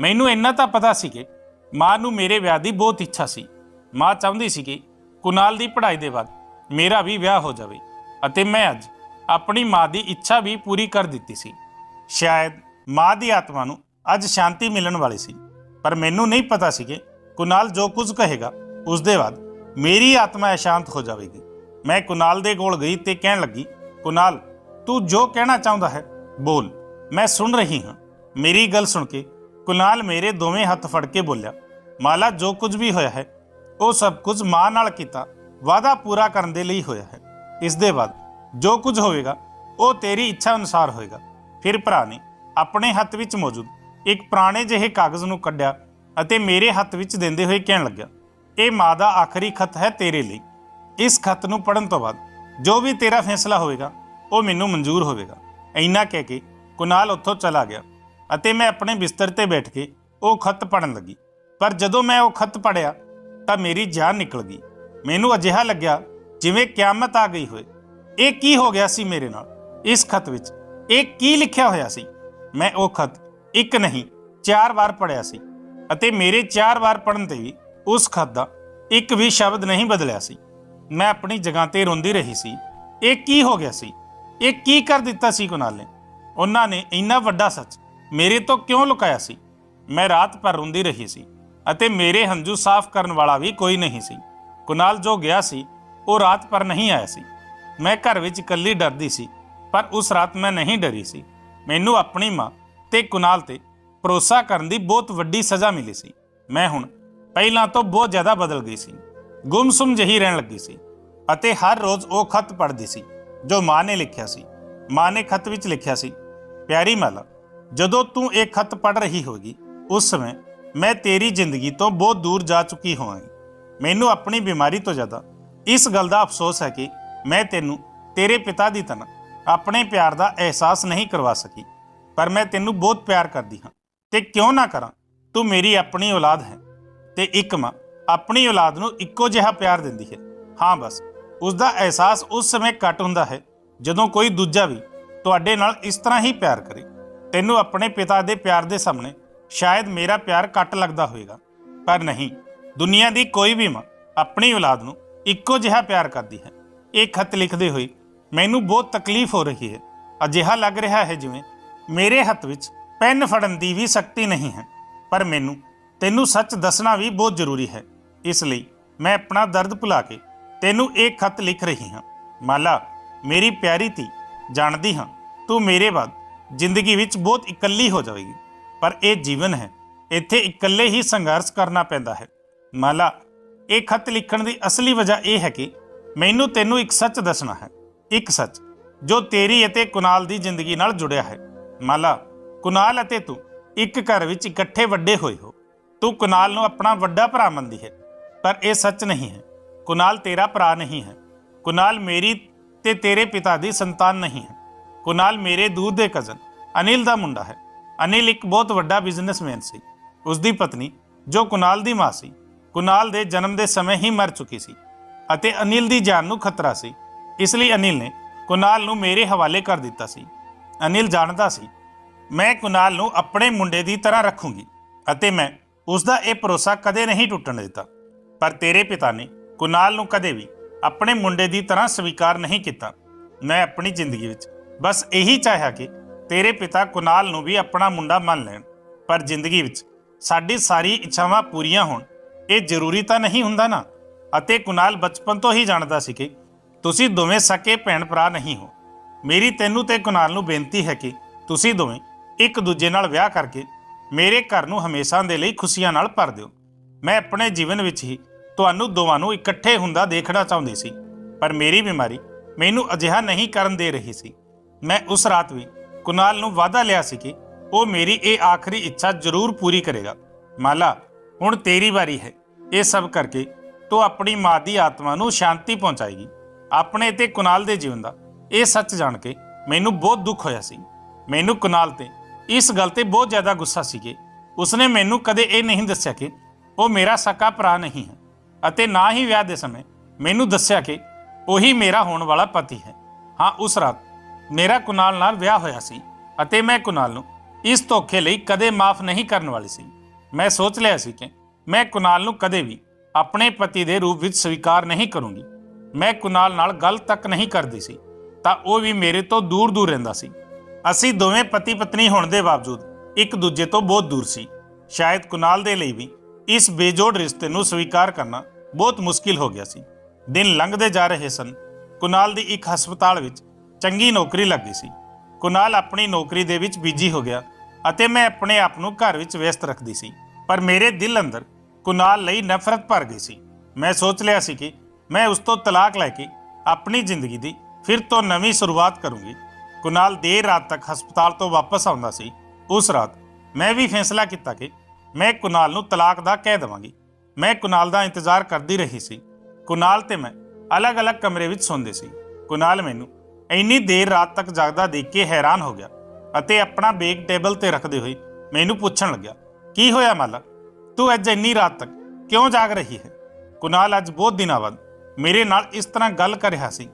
ਮੈਨੂੰ ਇੰਨਾ ਤਾਂ ਪਤਾ ਸੀ ਕਿ ਮਾਂ ਨੂੰ ਮੇਰੇ ਵਿਆਹ ਦੀ ਬਹੁਤ ਇੱਛਾ ਸੀ। ਮਾਂ ਚਾਹੁੰਦੀ ਸੀ ਕਿ ਕੁਨਾਲ ਦੀ ਪੜ੍ਹਾਈ ਦੇ ਬਾਅਦ ਮੇਰਾ ਵੀ ਵਿਆਹ ਹੋ ਜਾਵੇ ਅਤੇ ਮੈਂ ਅੱਜ ਆਪਣੀ ਮਾਂ ਦੀ ਇੱਛਾ ਵੀ ਪੂਰੀ ਕਰ ਦਿੱਤੀ ਸੀ। ਸ਼ਾਇਦ ਮਾਂ ਦੀ ਆਤਮਾ ਨੂੰ ਅੱਜ ਸ਼ਾਂਤੀ ਮਿਲਣ ਵਾਲੀ ਸੀ, ਪਰ ਮੈਨੂੰ ਨਹੀਂ ਪਤਾ ਸੀ ਕਿ ਕੁਨਾਲ ਜੋ ਕੁਝ ਕਹੇਗਾ ਉਸ ਦੇ ਬਾਅਦ ਮੇਰੀ ਆਤਮਾ ਅਸ਼ਾਂਤ ਹੋ ਜਾਵੇਗੀ। ਮੈਂ ਕੁਨਾਲ ਦੇ ਕੋਲ ਗਈ ਤੇ ਕਹਿਣ ਲੱਗੀ, ਕੁਨਾਲ, ਤੂੰ ਜੋ ਕਹਿਣਾ ਚਾਹੁੰਦਾ ਹੈ, ਬੋਲ। ਮੈਂ ਸੁਣ ਰਹੀ ਹਾਂ। ਮੇਰੀ ਗੱਲ ਸੁਣ ਕੇ ਕੁਨਾਲ ਮੇਰੇ ਦੋਵੇਂ ਹੱਥ ਫੜ ਕੇ ਬੋਲਿਆ, ਮਾਲਾ, ਜੋ ਕੁਝ ਵੀ ਹੋਇਆ ਹੈ, ਉਹ ਸਭ ਕੁਝ ਮਾਂ ਨਾਲ ਕੀਤਾ, ਵਾਅਦਾ ਪੂਰਾ ਕਰਨ ਦੇ ਲਈ ਹੋਇਆ ਹੈ। ਇਸ ਦੇ ਬਾਅਦ ਜੋ ਕੁਝ ਹੋਵੇਗਾ, ਉਹ ਤੇਰੀ ਇੱਛਾ ਅਨੁਸਾਰ ਹੋਏਗਾ ਫਿਰ ਭਰਾ ਨੇ ਆਪਣੇ ਹੱਥ ਵਿੱਚ ਮੌਜੂਦ ਇੱਕ ਪੁਰਾਣੇ ਜਿਹੇ ਕਾਗਜ਼ ਨੂੰ ਕੱਢਿਆ ਅਤੇ ਮੇਰੇ ਹੱਥ ਵਿੱਚ ਦਿੰਦੇ ਹੋਏ ਕਹਿਣ ਲੱਗਾ ਇਹ ਮਾਂ ਦਾ ਆਖਰੀ ਖਤ ਹੈ ਤੇਰੇ ਲਈ। ਇਸ ਖਤ ਨੂੰ ਪੜਨ ਤੋਂ ਬਾਅਦ ਜੋ ਵੀ ਤੇਰਾ ਫੈਸਲਾ ਹੋਵੇਗਾ, ਉਹ ਮੈਨੂੰ ਮਨਜ਼ੂਰ ਹੋਵੇਗਾ। ਇੰਨਾ ਕਹਿ ਕੇ ਕੁਨਾਲ ਉੱਥੋਂ ਚਲਾ ਗਿਆ ਅਤੇ ਮੈਂ ਆਪਣੇ ਬਿਸਤਰ ਤੇ ਬੈਠ ਕੇ ਉਹ ਖਤ ਪੜਨ ਲੱਗੀ। ਪਰ ਜਦੋਂ ਮੈਂ ਉਹ ਖਤ ਪੜਿਆ ਤਾਂ ਮੇਰੀ ਜਾਨ ਨਿਕਲ ਗਈ। ਮੈਨੂੰ ਅਜਿਹਾ ਲੱਗਿਆ ਜਿਵੇਂ ਕਿਆਮਤ ਆ ਗਈ ਹੋਏ ਇਹ ਕੀ ਹੋ ਗਿਆ ਸੀ ਮੇਰੇ ਨਾਲ? ਇਸ ਖਤ ਵਿੱਚ ਇਹ ਕੀ ਲਿਖਿਆ ਹੋਇਆ ਸੀ? ਮੈਂ ਉਹ ਖਤ ਇੱਕ ਨਹੀਂ, ਚਾਰ ਵਾਰ ਪੜਿਆ ਸੀ ਅਤੇ ਮੇਰੇ ਚਾਰ ਵਾਰ ਪੜਨ ਤੇ ਵੀ ਉਸ ਖਤ ਦਾ ਇੱਕ ਵੀ ਸ਼ਬਦ ਨਹੀਂ ਬਦਲਿਆ ਸੀ। ਮੈਂ ਆਪਣੀ ਜਗ੍ਹਾ ਤੇ ਰੋਂਦੀ ਰਹੀ ਸੀ। ਇਹ ਕੀ ਹੋ ਗਿਆ ਸੀ? ਇਹ ਕੀ ਕਰ ਦਿੱਤਾ ਸੀ ਕੁਨਾਲ? ਨੇ ਉਹਨਾਂ ਨੇ ਇੰਨਾ ਵੱਡਾ ਸੱਚ ਮੇਰੇ ਤੋਂ ਕਿਉਂ ਲੁਕਾਇਆ ਸੀ? ਮੈਂ ਰਾਤ ਭਰ ਰੋਂਦੀ ਰਹੀ ਸੀ ਅਤੇ ਮੇਰੇ ਹੰਝੂ ਸਾਫ਼ ਕਰਨ ਵਾਲਾ ਵੀ ਕੋਈ ਨਹੀਂ ਸੀ। ਕੁਨਾਲ ਜੋ ਗਿਆ ਸੀ, ਉਹ ਰਾਤ ਭਰ ਨਹੀਂ ਆਇਆ ਸੀ। ਮੈਂ ਘਰ ਵਿੱਚ ਇਕੱਲੀ ਡਰਦੀ ਸੀ, ਪਰ ਉਸ ਰਾਤ ਮੈਂ ਨਹੀਂ ਡਰੀ ਸੀ। ਮੈਨੂੰ ਆਪਣੀ ਮਾਂ ਤੇ ਕੁਨਾਲ ਤੇ ਭਰੋਸਾ ਕਰਨ ਦੀ ਬਹੁਤ ਵੱਡੀ ਸਜ਼ਾ ਮਿਲੀ ਸੀ। ਮੈਂ ਹੁਣ ਪਹਿਲਾਂ ਤੋਂ ਬਹੁਤ ਜ਼ਿਆਦਾ ਬਦਲ ਗਈ ਸੀ। ਗੁੰਮਸੁਮ ਜਹੀ ਰਹਿਣ ਲੱਗੀ ਸੀ ਅਤੇ ਹਰ ਰੋਜ਼ ਉਹ ਖਤ ਪੜ੍ਹਦੀ ਸੀ, ਜੋ ਮਾਂ ਨੇ ਲਿਖਿਆ ਸੀ। ਮਾਂ ਨੇ ਖਤ ਵਿੱਚ ਲਿਖਿਆ ਸੀ, ਪਿਆਰੀ ਮਾਲਾ, ਜਦੋਂ ਤੂੰ ਇਹ ਖਤ ਪੜ੍ਹ ਰਹੀ ਹੋਗੀ ਉਸ ਸਮੇਂ ਮੈਂ ਤੇਰੀ ਜ਼ਿੰਦਗੀ ਤੋਂ ਬਹੁਤ ਦੂਰ ਜਾ ਚੁੱਕੀ ਹੋਵਾਂਗੀ। ਮੈਨੂੰ ਆਪਣੀ ਬਿਮਾਰੀ ਤੋਂ ਜ਼ਿਆਦਾ ਇਸ ਗੱਲ ਦਾ ਅਫਸੋਸ ਹੈ ਕਿ ਮੈਂ ਤੈਨੂੰ ਤੇਰੇ ਪਿਤਾ ਦੀ ਤਰ੍ਹਾਂ ਆਪਣੇ ਪਿਆਰ ਦਾ ਅਹਿਸਾਸ ਨਹੀਂ ਕਰਵਾ ਸਕੀ, ਪਰ ਮੈਂ ਤੈਨੂੰ ਬਹੁਤ ਪਿਆਰ ਕਰਦੀ ਹਾਂ ਤੇ ਕਿਉਂ ਨਾ ਕਰਾਂ? ਤੂੰ ਮੇਰੀ ਆਪਣੀ ਔਲਾਦ ਹੈ। ਤੇ ਇੱਕ ਮਾਂ ਆਪਣੀ ਔਲਾਦ ਨੂੰ ਇੱਕੋ ਜਿਹਾ ਪਿਆਰ ਦਿੰਦੀ ਹੈ। ਹਾਂ ਬਸ ਉਸ ਦਾ ਅਹਿਸਾਸ ਉਸ ਸਮੇਂ ਘੱਟ ਹੁੰਦਾ ਹੈ ਜਦੋਂ ਕੋਈ ਦੂਜਾ ਵੀ ਤੁਹਾਡੇ ਨਾਲ ਇਸ ਤਰ੍ਹਾਂ ਹੀ ਪਿਆਰ ਕਰੇ। ਤੈਨੂੰ ਆਪਣੇ ਪਿਤਾ ਦੇ ਪਿਆਰ ਦੇ ਸਾਹਮਣੇ ਸ਼ਾਇਦ ਮੇਰਾ ਪਿਆਰ ਘੱਟ ਲੱਗਦਾ ਹੋਵੇਗਾ। ਪਰ ਨਹੀਂ, ਦੁਨੀਆ ਦੀ ਕੋਈ ਵੀ ਮਾਂ ਆਪਣੀ ਔਲਾਦ ਨੂੰ ਇੱਕੋ ਜਿਹਾ ਪਿਆਰ ਕਰਦੀ ਹੈ। ਇਹ ਖਤ ਲਿਖਦੇ ਹੋਏ ਮੈਨੂੰ ਬਹੁਤ ਤਕਲੀਫ ਹੋ ਰਹੀ ਹੈ। ਅਜਿਹਾ ਲੱਗ ਰਿਹਾ ਹੈ ਜਿਵੇਂ ਮੇਰੇ ਹੱਥ ਵਿੱਚ ਪੈਨ ਫੜਨ ਦੀ ਵੀ ਸ਼ਕਤੀ ਨਹੀਂ ਹੈ, ਪਰ ਮੈਨੂੰ ਤੈਨੂੰ ਸੱਚ ਦੱਸਣਾ ਵੀ ਬਹੁਤ ਜ਼ਰੂਰੀ ਹੈ। ਇਸ ਲਈ ਮੈਂ ਆਪਣਾ ਦਰਦ ਭੁਲਾ ਕੇ ਤੈਨੂੰ ਇਹ ਖਤ ਲਿਖ ਰਹੀ ਹਾਂ। ਮਾਲਾ, ਮੇਰੀ ਪਿਆਰੀ ਧੀ, ਜਾਣਦੀ ਹਾਂ, ਤੂੰ ਮੇਰੇ ਬਾਅਦ ਜ਼ਿੰਦਗੀ ਵਿੱਚ ਬਹੁਤ ਇਕੱਲੀ ਹੋ ਜਾਵੇਗੀ। ਪਰ ਇਹ ਜੀਵਨ ਹੈ, ਇੱਥੇ ਇਕੱਲੇ ਹੀ ਸੰਘਰਸ਼ ਕਰਨਾ ਪੈਂਦਾ ਹੈ। ਮਾਲਾ, ਇਹ ਖਤ ਲਿਖਣ ਦੀ ਅਸਲੀ ਵਜ੍ਹਾ ਇਹ ਹੈ ਕਿ ਮੈਨੂੰ ਤੈਨੂੰ ਇੱਕ ਸੱਚ ਦੱਸਣਾ ਹੈ। ਇੱਕ ਸੱਚ, ਜੋ ਤੇਰੀ ਅਤੇ ਕੁਨਾਲ ਦੀ ਜ਼ਿੰਦਗੀ ਨਾਲ ਜੁੜਿਆ ਹੈ। ਮਾਲਾ, ਕੁਨਾਲ ਅਤੇ ਤੂੰ ਇੱਕ ਘਰ ਵਿੱਚ ਇਕੱਠੇ ਵੱਡੇ ਹੋਏ ਹੋ। ਤੂੰ ਕੁਨਾਲ ਨੂੰ ਆਪਣਾ ਵੱਡਾ ਭਰਾ ਮੰਨਦੀ ਹੈ, ਪਰ ਇਹ ਸੱਚ ਨਹੀਂ ਹੈ। ਕੁਨਾਲ ਤੇਰਾ ਭਰਾ ਨਹੀਂ ਹੈ। ਕੁਨਾਲ ਮੇਰੀ ਤੇ ਤੇਰੇ ਪਿਤਾ ਦੀ ਸੰਤਾਨ ਨਹੀਂ ਹੈ। ਕੁਨਾਲ ਮੇਰੇ ਦੂਰ ਦੇ ਕਜ਼ਨ ਅਨਿਲ ਦਾ ਮੁੰਡਾ ਹੈ। ਅਨਿਲ ਇੱਕ ਬਹੁਤ ਵੱਡਾ ਬਿਜ਼ਨਸਮੈਨ ਸੀ। ਉਸ ਦੀ ਪਤਨੀ, ਜੋ ਕੁਨਾਲ ਦੀ ਮਾਂ ਸੀ, ਕੁਨਾਲ ਦੇ ਜਨਮ ਦੇ ਸਮੇਂ ਹੀ ਮਰ ਚੁੱਕੀ ਸੀ ਅਤੇ ਅਨਿਲ ਦੀ ਜਾਨ ਨੂੰ ਖਤਰਾ ਸੀ। ਇਸ ਲਈ ਅਨਿਲ ਨੇ ਕੁਨਾਲ ਨੂੰ ਮੇਰੇ ਹਵਾਲੇ ਕਰ ਦਿੱਤਾ ਸੀ। ਅਨਿਲ ਜਾਣਦਾ ਸੀ, ਮੈਂ ਕੁਨਾਲ ਨੂੰ ਆਪਣੇ ਮੁੰਡੇ ਦੀ ਤਰ੍ਹਾਂ ਰੱਖੂੰਗੀ ਅਤੇ ਮੈਂ ਉਸ ਦਾ ਇਹ ਭਰੋਸਾ ਕਦੇ ਨਹੀਂ ਟੁੱਟਣ ਦਿੱਤਾ। ਪਰ ਤੇਰੇ ਪਿਤਾ ਨੇ ਕੁਨਾਲ ਨੂੰ ਕਦੇ ਵੀ ਆਪਣੇ ਮੁੰਡੇ ਦੀ ਤਰ੍ਹਾਂ ਸਵੀਕਾਰ ਨਹੀਂ ਕੀਤਾ। ਮੈਂ ਆਪਣੀ ਜ਼ਿੰਦਗੀ ਵਿੱਚ ਬਸ ਇਹੀ ਚਾਹਿਆ ਕਿ ਤੇਰੇ ਪਿਤਾ ਕੁਨਾਲ ਨੂੰ ਵੀ ਆਪਣਾ ਮੁੰਡਾ ਮੰਨ ਲੈਣ। ਪਰ ਜ਼ਿੰਦਗੀ ਵਿੱਚ ਸਾਡੀ ਸਾਰੀ ਇੱਛਾਵਾਂ ਪੂਰੀਆਂ ਹੋਣ, ਇਹ ਜ਼ਰੂਰੀ ਤਾਂ ਨਹੀਂ ਹੁੰਦਾ ਨਾ? ਅਤੇ ਕੁਨਾਲ ਬਚਪਨ ਤੋਂ ਹੀ ਜਾਣਦਾ ਸੀ ਕਿ ਤੁਸੀਂ ਦੋਵੇਂ ਸਕੇ ਭੈਣ ਭਰਾ ਨਹੀਂ ਹੋ। ਮੇਰੀ ਤੈਨੂੰ ਤੇ ਕੁਨਾਲ ਨੂੰ ਬੇਨਤੀ ਹੈ ਕਿ ਤੁਸੀਂ ਦੋਵੇਂ ਇੱਕ ਦੂਜੇ ਨਾਲ ਵਿਆਹ ਕਰਕੇ ਮੇਰੇ ਘਰ ਨੂੰ ਹਮੇਸ਼ਾ ਦੇ ਲਈ ਖੁਸ਼ੀਆਂ ਨਾਲ ਭਰ ਦਿਓ। ਮੈਂ ਆਪਣੇ ਜੀਵਨ ਵਿੱਚ ਹੀ ਤੁਹਾਨੂੰ ਦੋਵਾਂ ਨੂੰ ਇਕੱਠੇ ਹੁੰਦਾ ਦੇਖਣਾ ਚਾਹੁੰਦੀ ਸੀ, ਪਰ ਮੇਰੀ ਬਿਮਾਰੀ ਮੈਨੂੰ ਅਜਿਹਾ ਨਹੀਂ ਕਰਨ ਦੇ ਰਹੀ ਸੀ। ਮੈਂ ਉਸ ਰਾਤ ਵੀ ਕੁਨਾਲ ਨੂੰ ਵਾਅਦਾ ਲਿਆ ਸੀ ਕਿ ਉਹ ਮੇਰੀ ਇਹ ਆਖਰੀ ਇੱਛਾ ਜ਼ਰੂਰ ਪੂਰੀ ਕਰੇਗਾ। ਮਾਲਾ, ਹੁਣ ਤੇਰੀ ਵਾਰੀ ਹੈ। ਇਹ ਸਭ ਕਰਕੇ ਤੂੰ ਆਪਣੀ ਮਾਂ ਦੀ ਆਤਮਾ ਨੂੰ ਸ਼ਾਂਤੀ ਪਹੁੰਚਾਏਗੀ। ਆਪਣੇ ਤੇ ਕੁਨਾਲ ਦੇ ਜੀਵਨ ਦਾ ਇਹ ਸੱਚ ਜਾਣ ਕੇ ਮੈਨੂੰ ਬਹੁਤ ਦੁੱਖ ਹੋਇਆ ਸੀ। ਮੈਨੂੰ ਕੁਨਾਲ ਤੇ ਇਸ ਗੱਲ ਤੇ ਬਹੁਤ ਜ਼ਿਆਦਾ ਗੁੱਸਾ ਸੀਗੇ। ਉਸਨੇ ਮੈਨੂੰ ਕਦੇ ਇਹ ਨਹੀਂ ਦੱਸਿਆ ਕਿ ਉਹ ਮੇਰਾ ਸਕਾ ਭਰਾ ਨਹੀਂ ਹੈ ਅਤੇ ਨਾ ਹੀ ਵਿਆਹ ਦੇ ਸਮੇਂ ਮੈਨੂੰ ਦੱਸਿਆ ਕਿ ਉਹੀ ਮੇਰਾ ਹੋਣ ਵਾਲਾ ਪਤੀ ਹੈ। ਹਾਂ, ਉਸ ਰਾਤ ਮੇਰਾ ਕੁਨਾਲ ਨਾਲ ਵਿਆਹ ਹੋਇਆ ਸੀ ਅਤੇ ਮੈਂ ਕੁਨਾਲ ਨੂੰ ਇਸ ਧੋਖੇ ਲਈ ਕਦੇ ਮਾਫ ਨਹੀਂ ਕਰਨ ਵਾਲੀ ਸੀ। ਮੈਂ ਸੋਚ ਲਿਆ ਸੀ ਕਿ ਮੈਂ ਕੁਨਾਲ ਨੂੰ ਕਦੇ ਵੀ ਆਪਣੇ ਪਤੀ ਦੇ ਰੂਪ ਵਿੱਚ ਸਵੀਕਾਰ ਨਹੀਂ ਕਰੂੰਗੀ। ਮੈਂ ਕੁਨਾਲ ਨਾਲ ਗੱਲ ਤੱਕ ਨਹੀਂ ਕਰਦੀ ਸੀ ਤਾਂ ਉਹ ਵੀ ਮੇਰੇ ਤੋਂ ਦੂਰ ਦੂਰ ਰਹਿੰਦਾ ਸੀ। ਅਸੀਂ ਦੋਵੇਂ ਪਤੀ ਪਤਨੀ ਹੋਣ ਦੇ ਬਾਵਜੂਦ ਇੱਕ ਦੂਜੇ ਤੋਂ ਬਹੁਤ ਦੂਰ ਸੀ। ਸ਼ਾਇਦ ਕੁਨਾਲ ਦੇ ਲਈ ਵੀ ਇਸ ਬੇਜੋੜ ਰਿਸ਼ਤੇ ਨੂੰ ਸਵੀਕਾਰ ਕਰਨਾ ਬਹੁਤ ਮੁਸ਼ਕਿਲ ਹੋ ਗਿਆ ਸੀ। ਦਿਨ ਲੰਘਦੇ ਜਾ ਰਹੇ ਸਨ। ਕੁਨਾਲ ਦੀ ਇੱਕ ਹਸਪਤਾਲ ਵਿੱਚ ਚੰਗੀ ਨੌਕਰੀ ਲੱਗ ਗਈ ਸੀ। ਕੁਨਾਲ ਆਪਣੀ ਨੌਕਰੀ ਦੇ ਵਿੱਚ ਬਿਜ਼ੀ ਹੋ ਗਿਆ ਅਤੇ ਮੈਂ ਆਪਣੇ ਆਪ ਨੂੰ ਘਰ ਵਿੱਚ ਵਿਅਸਤ ਰੱਖਦੀ ਸੀ। ਪਰ ਮੇਰੇ ਦਿਲ ਅੰਦਰ ਕੁਨਾਲ ਲਈ ਨਫ਼ਰਤ ਭਰ ਗਈ ਸੀ। ਮੈਂ ਸੋਚ ਲਿਆ ਸੀ ਕਿ ਮੈਂ ਉਸ ਤੋਂ ਤਲਾਕ ਲੈ ਕੇ ਆਪਣੀ ਜ਼ਿੰਦਗੀ ਦੀ ਫਿਰ ਤੋਂ ਨਵੀਂ ਸ਼ੁਰੂਆਤ ਕਰੂੰਗੀ। ਕੁਨਾਲ ਦੇਰ ਰਾਤ ਤੱਕ ਹਸਪਤਾਲ ਤੋਂ ਵਾਪਸ ਆਉਂਦਾ ਸੀ, ਉਸ ਰਾਤ ਮੈਂ ਵੀ ਫੈਸਲਾ ਕੀਤਾ ਕਿ ਮੈਂ ਕੁਨਾਲ ਨੂੰ ਤਲਾਕ ਦਾ ਕਹਿ ਦੇਵਾਂਗੀ। ਮੈਂ ਕੁਨਾਲ ਦਾ ਇੰਤਜ਼ਾਰ ਕਰਦੀ ਰਹੀ ਸੀ। ਕੁਨਾਲ ਤੇ ਮੈਂ ਅਲੱਗ-ਅਲੱਗ ਕਮਰੇ ਵਿੱਚ ਸੌਂਦੇ ਸੀ। ਕੁਨਾਲ ਮੈਨੂੰ ਇੰਨੀ ਦੇਰ ਰਾਤ ਤੱਕ ਜਾਗਦਾ ਦੇਖ ਕੇ ਹੈਰਾਨ ਹੋ ਗਿਆ ਅਤੇ ਆਪਣਾ ਬੇਗ ਟੇਬਲ ਤੇ ਰੱਖਦੇ ਹੋਏ ਮੈਨੂੰ ਪੁੱਛਣ ਲੱਗਿਆ, ਕੀ ਹੋਇਆ ਮਾਲਾ? ਤੂੰ ਅੱਜ ਇੰਨੀ ਰਾਤ ਤੱਕ ਕਿਉਂ ਜਾਗ ਰਹੀ ਹੈ? ਕੁਨਾਲ ਅੱਜ ਬਹੁਤ ਦਿਨਾਂ ਬਾਅਦ ਮੇਰੇ ਨਾਲ ਇਸ ਤਰ੍ਹਾਂ ਗੱਲ ਕਰ ਰਿਹਾ ਸੀ।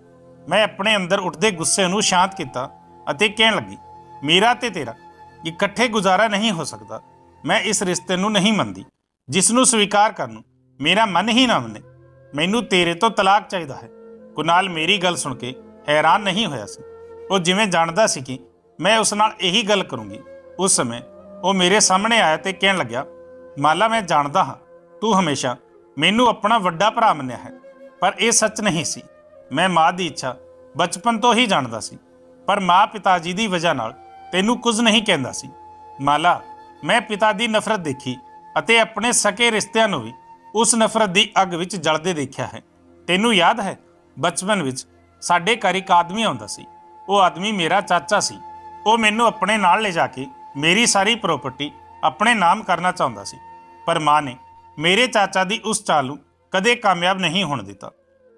ਮੈਂ ਆਪਣੇ ਅੰਦਰ ਉੱਠਦੇ ਗੁੱਸੇ ਨੂੰ ਸ਼ਾਂਤ ਕੀਤਾ ਅਤੇ ਕਹਿਣ ਲੱਗੀ, ਮੇਰਾ ਤੇ ਤੇਰਾ ਇਕੱਠੇ ਗੁਜ਼ਾਰਾ ਨਹੀਂ ਹੋ ਸਕਦਾ। ਮੈਂ ਇਸ ਰਿਸ਼ਤੇ ਨੂੰ ਨਹੀਂ ਮੰਨਦੀ। ਜਿਸ ਨੂੰ ਸਵੀਕਾਰ ਕਰਨ ਨੂੰ ਮੇਰਾ ਮਨ ਹੀ ਨਾ ਮੰਨੇ। ਮੈਨੂੰ ਤੇਰੇ ਤੋਂ ਤਲਾਕ ਚਾਹੀਦਾ ਹੈ। ਕੁਨਾਲ ਮੇਰੀ ਗੱਲ ਸੁਣ ਕੇ ਹੈਰਾਨ ਨਹੀਂ ਹੋਇਆ ਸੀ। ਉਹ ਜਿਵੇਂ ਜਾਣਦਾ ਸੀ ਕਿ ਮੈਂ ਉਸ ਨਾਲ ਇਹੀ ਗੱਲ ਕਰੂੰਗੀ। ਉਸ ਸਮੇਂ ਉਹ ਮੇਰੇ ਸਾਹਮਣੇ ਆਇਆ ਤੇ ਕਹਿਣ ਲੱਗਿਆ, ਮਾਲਾ, ਮੈਂ ਜਾਣਦਾ ਹਾਂ, ਤੂੰ ਹਮੇਸ਼ਾ ਮੈਨੂੰ ਆਪਣਾ ਵੱਡਾ ਭਰਾ ਮੰਨਿਆ ਹੈ, ਪਰ ਇਹ ਸੱਚ ਨਹੀਂ ਸੀ। ਮੈਂ ਮਾਂ ਦੀ ਇੱਛਾ ਬਚਪਨ ਤੋਂ ਹੀ ਜਾਣਦਾ ਸੀ। ਪਰ ਮਾਂ ਪਿਤਾ ਜੀ ਦੀ ਵਜ੍ਹਾ ਨਾਲ ਤੈਨੂੰ ਕੁਝ ਨਹੀਂ ਕਹਿੰਦਾ ਸੀ। ਮਾਲਾ, ਮੈਂ ਪਿਤਾ ਦੀ ਨਫ਼ਰਤ ਦੇਖੀ ਅਤੇ ਆਪਣੇ ਸਕੇ ਰਿਸ਼ਤਿਆਂ ਨੂੰ ਵੀ ਉਸ ਨਫ਼ਰਤ ਦੀ ਅੱਗ ਵਿੱਚ ਜਲਦੇ ਦੇਖਿਆ ਹੈ। ਤੈਨੂੰ ਯਾਦ ਹੈ, ਬਚਪਨ ਵਿੱਚ ਸਾਡੇ ਘਰ ਇੱਕ ਆਦਮੀ ਆਉਂਦਾ ਸੀ। ਉਹ ਆਦਮੀ ਮੇਰਾ ਚਾਚਾ ਸੀ। ਉਹ ਮੈਨੂੰ ਆਪਣੇ ਨਾਲ ਲੈ ਜਾ ਕੇ ਮੇਰੀ ਸਾਰੀ ਪ੍ਰਾਪਰਟੀ ਆਪਣੇ ਨਾਮ ਕਰਨਾ ਚਾਹੁੰਦਾ ਸੀ। ਪਰ ਮਾਂ ਨੇ ਮੇਰੇ ਚਾਚਾ ਦੀ ਉਸ ਚਾਲ ਨੂੰ ਕਦੇ ਕਾਮਯਾਬ ਨਹੀਂ ਹੋਣ ਦਿੱਤਾ।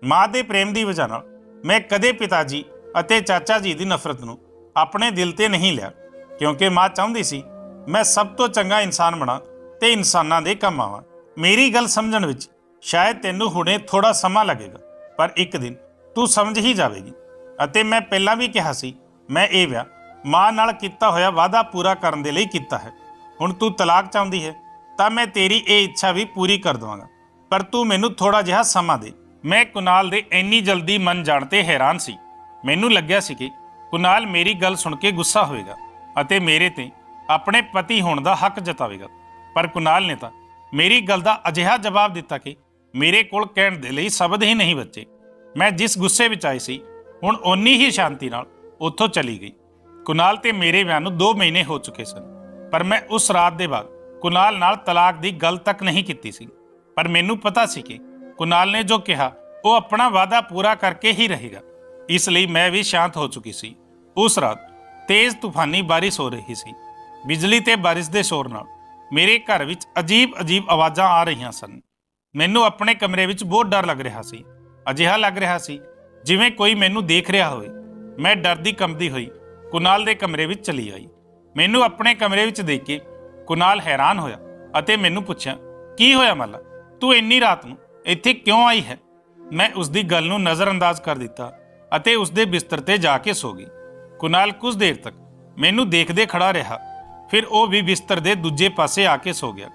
ਮਾਂ ਦੇ ਪ੍ਰੇਮ ਦੀ ਵਜ੍ਹਾ ਨਾਲ ਮੈਂ ਕਦੇ ਪਿਤਾ ਜੀ ਅਤੇ ਚਾਚਾ ਜੀ ਦੀ ਨਫ਼ਰਤ ਨੂੰ ਆਪਣੇ ਦਿਲ ਤੇ ਨਹੀਂ ਲਿਆ, ਕਿਉਂਕਿ ਮਾਂ ਚਾਹੁੰਦੀ ਸੀ, ਮੈਂ ਸਭ ਤੋਂ ਚੰਗਾ ਇਨਸਾਨ ਬਣਾ ਤੇ ਇਨਸਾਨਾਂ ਦੇ ਕੰਮ ਆਵਾਂ। ਮੇਰੀ ਗੱਲ ਸਮਝਣ ਵਿੱਚ ਸ਼ਾਇਦ ਤੈਨੂੰ ਹੁਣੇ ਥੋੜਾ ਸਮਾਂ ਲੱਗੇਗਾ, ਪਰ ਇੱਕ ਦਿਨ ਤੂੰ ਸਮਝ ਹੀ ਜਾਵੇਗੀ। ਅਤੇ ਮੈਂ ਪਹਿਲਾਂ ਵੀ ਕਿਹਾ ਸੀ, ਮੈਂ ਇਹ ਵਿਆਹ ਮਾਂ ਨਾਲ ਕੀਤਾ ਹੋਇਆ ਵਾਅਦਾ ਪੂਰਾ ਕਰਨ ਦੇ ਲਈ ਕੀਤਾ ਹੈ। ਹੁਣ ਤੂੰ ਤਲਾਕ ਚਾਹੁੰਦੀ ਹੈ, ਤਾਂ ਮੈਂ ਤੇਰੀ ਇਹ ਇੱਛਾ ਵੀ ਪੂਰੀ ਕਰ ਦਵਾਂਗਾ। ਪਰ ਤੂੰ ਮੈਨੂੰ ਥੋੜਾ ਜਿਹਾ ਸਮਾਂ ਦੇ। ਮੈਂ ਕੁਨਾਲ ਦੇ ਇੰਨੀ ਜਲਦੀ ਮੰਨ ਜਾਣ ਤੇ ਹੈਰਾਨ ਸੀ। ਮੈਨੂੰ ਲੱਗਿਆ ਸੀ ਕਿ ਕੁਨਾਲ ਮੇਰੀ ਗੱਲ ਸੁਣ ਕੇ ਗੁੱਸਾ ਹੋਵੇਗਾ ਅਤੇ ਮੇਰੇ ਤੇ ਆਪਣੇ ਪਤੀ ਹੋਣ ਦਾ ਹੱਕ ਜਤਾਵੇਗਾ। ਪਰ ਕੁਨਾਲ ਨੇ ਤਾਂ ਮੇਰੀ ਗੱਲ ਦਾ ਅਜਿਹਾ ਜਵਾਬ ਦਿੱਤਾ ਕਿ ਮੇਰੇ ਕੋਲ ਕਹਿਣ ਦੇ ਲਈ ਸ਼ਬਦ ਹੀ ਨਹੀਂ ਬਚੇ। ਮੈਂ ਜਿਸ ਗੁੱਸੇ ਵਿੱਚ ਆਈ ਸੀ, ਹੁਣ ਓਨੀ ਹੀ ਸ਼ਾਂਤੀ ਨਾਲ ਉੱਥੋਂ ਚਲੀ ਗਈ। ਕੁਨਾਲ ਤੇ ਮੇਰੇ ਵਿਆਹ ਨੂੰ 2 ਮਹੀਨੇ ਹੋ ਚੁੱਕੇ ਸਨ, ਪਰ ਮੈਂ ਉਸ ਰਾਤ ਦੇ ਬਾਅਦ ਕੁਨਾਲ ਨਾਲ ਤਲਾਕ ਦੀ ਗੱਲ ਤੱਕ ਨਹੀਂ ਕੀਤੀ ਸੀ। ਪਰ ਮੈਨੂੰ ਪਤਾ ਸੀ ਕਿ ਕੁਨਾਲ ਨੇ ਜੋ ਕਿਹਾ, ਉਹ ਆਪਣਾ ਵਾਅਦਾ ਪੂਰਾ ਕਰਕੇ ਹੀ ਰਹੇਗਾ। ਇਸ ਲਈ ਮੈਂ ਵੀ ਸ਼ਾਂਤ ਹੋ ਚੁੱਕੀ ਸੀ। ਉਸ ਰਾਤ ਤੇਜ਼ ਤੂਫਾਨੀ ਬਾਰਿਸ਼ ਹੋ ਰਹੀ ਸੀ। ਬਿਜਲੀ ਤੇ ਬਾਰਿਸ਼ ਦੇ ਸ਼ੋਰ ਨਾਲ ਮੇਰੇ ਘਰ ਵਿੱਚ ਅਜੀਬ-ਅਜੀਬ ਆਵਾਜ਼ਾਂ ਆ ਰਹੀਆਂ ਸਨ। ਮੈਨੂੰ ਆਪਣੇ ਕਮਰੇ ਵਿੱਚ ਬਹੁਤ ਡਰ ਲੱਗ ਰਿਹਾ ਸੀ। ਅਜਿਹਾ ਲੱਗ ਰਿਹਾ ਸੀ ਜਿਵੇਂ ਕੋਈ ਮੈਨੂੰ ਦੇਖ ਰਿਹਾ ਹੋਵੇ। ਮੈਂ ਡਰਦੀ ਕੰਬਦੀ ਹੋਈ ਕੁਨਾਲ ਦੇ ਕਮਰੇ ਵਿੱਚ ਚਲੀ ਆਈ। ਮੈਨੂੰ ਆਪਣੇ ਕਮਰੇ ਵਿੱਚ ਦੇਖ ਕੇ ਕੁਨਾਲ ਹੈਰਾਨ ਹੋਇਆ ਅਤੇ ਮੈਨੂੰ ਪੁੱਛਿਆ, ਕੀ ਹੋਇਆ ਮਾਲਾ? ਤੂੰ ਇੰਨੀ ਰਾਤ ਨੂੰ ਇੱਥੇ ਕਿਉਂ ਆਈ ਹੈ? ਮੈਂ ਉਸ ਦੀ ਗੱਲ ਨੂੰ ਨਜ਼ਰਅੰਦਾਜ਼ ਕਰ ਦਿੱਤਾ। ਅਤੇ ਉਸ ਦੇ ਬਿਸਤਰ ਤੇ ਜਾ ਕੇ ਸੋ ਗਈ। ਕੁਨਾਲ ਕੁਝ ਦੇਰ ਤੱਕ ਮੈਨੂੰ ਦੇਖਦੇ ਖੜਾ ਰਿਹਾ। ਫਿਰ ਉਹ ਵੀ ਬਿਸਤਰ ਦੇ ਦੂਜੇ ਪਾਸੇ ਆ ਕੇ ਸੋ ਗਿਆ।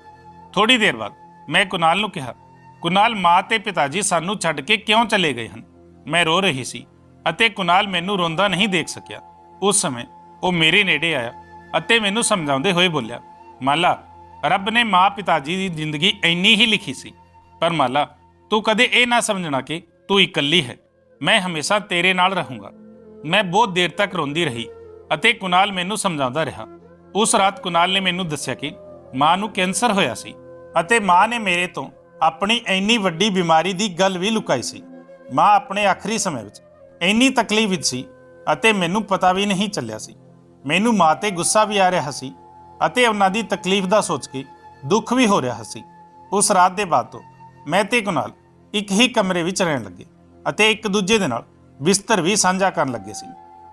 ਥੋੜੀ ਦੇਰ ਬਾਅਦ ਮੈਂ ਕੁਨਾਲ ਨੂੰ ਕਿਹਾ, ਕੁਨਾਲ, ਮਾਂ ਤੇ ਪਿਤਾ ਜੀ ਸਾਨੂੰ ਛੱਡ ਕੇ ਕਿਉਂ ਚਲੇ ਗਏ ਹਨ? ਮੈਂ ਰੋ ਰਹੀ ਸੀ ਅਤੇ ਕੁਨਾਲ ਮੈਨੂੰ ਰੋਂਦਾ ਨਹੀਂ ਦੇਖ ਸਕਿਆ। ਉਸ ਸਮੇਂ ਉਹ ਮੇਰੇ ਨੇੜੇ ਆਇਆ ਅਤੇ ਮੈਨੂੰ ਸਮਝਾਉਂਦੇ ਹੋਏ ਬੋਲਿਆ, ਮਾਲਾ, ਰੱਬ ਨੇ ਮਾਂ ਪਿਤਾ ਜੀ ਦੀ ਜ਼ਿੰਦਗੀ ਇੰਨੀ ਹੀ ਲਿਖੀ ਸੀ। ਪਰ ਮਾਲਾ, ਤੂੰ ਕਦੇ ਇਹ ਨਾ ਸਮਝਣਾ ਕਿ ਤੂੰ ਇਕੱਲੀ ਹੈ। ਮੈਂ ਹਮੇਸ਼ਾ ਤੇਰੇ ਨਾਲ ਰਹੂੰਗਾ। ਮੈਂ ਬਹੁਤ ਦੇਰ ਤੱਕ ਰੋਂਦੀ ਰਹੀ ਅਤੇ ਕੁਨਾਲ ਮੈਨੂੰ ਸਮਝਾਉਂਦਾ ਰਿਹਾ। ਉਸ ਰਾਤ ਕੁਨਾਲ ਨੇ ਮੈਨੂੰ ਦੱਸਿਆ ਕਿ ਮਾਂ ਨੂੰ ਕੈਂਸਰ ਹੋਇਆ ਸੀ ਅਤੇ ਮਾਂ ਨੇ ਮੇਰੇ ਤੋਂ ਆਪਣੀ ਇੰਨੀ ਵੱਡੀ ਬਿਮਾਰੀ ਦੀ ਗੱਲ ਵੀ ਲੁਕਾਈ ਸੀ। ਮਾਂ ਆਪਣੇ ਆਖਰੀ ਸਮੇਂ ਵਿੱਚ ਇੰਨੀ ਤਕਲੀਫ ਵਿੱਚ ਸੀ ਅਤੇ ਮੈਨੂੰ ਪਤਾ ਵੀ ਨਹੀਂ ਚੱਲਿਆ ਸੀ। ਮੈਨੂੰ ਮਾਂ ਤੇ ਗੁੱਸਾ ਵੀ ਆ ਰਿਹਾ ਸੀ ਅਤੇ ਉਹਨਾਂ ਦੀ ਤਕਲੀਫ ਦਾ ਸੋਚ ਕੇ ਦੁੱਖ ਵੀ ਹੋ ਰਿਹਾ ਸੀ। ਉਸ ਰਾਤ ਦੇ ਬਾਅਦ ਤੋਂ ਮੈਂ ਤੇ ਕੁਨਾਲ ਇੱਕ ਹੀ ਕਮਰੇ ਵਿੱਚ ਰਹਿਣ ਲੱਗੇ। ਅਤੇ ਇੱਕ ਦੂਜੇ ਦੇ ਨਾਲ ਬਿਸਤਰ ਵੀ ਸਾਂਝਾ ਕਰਨ ਲੱਗੇ ਸੀ।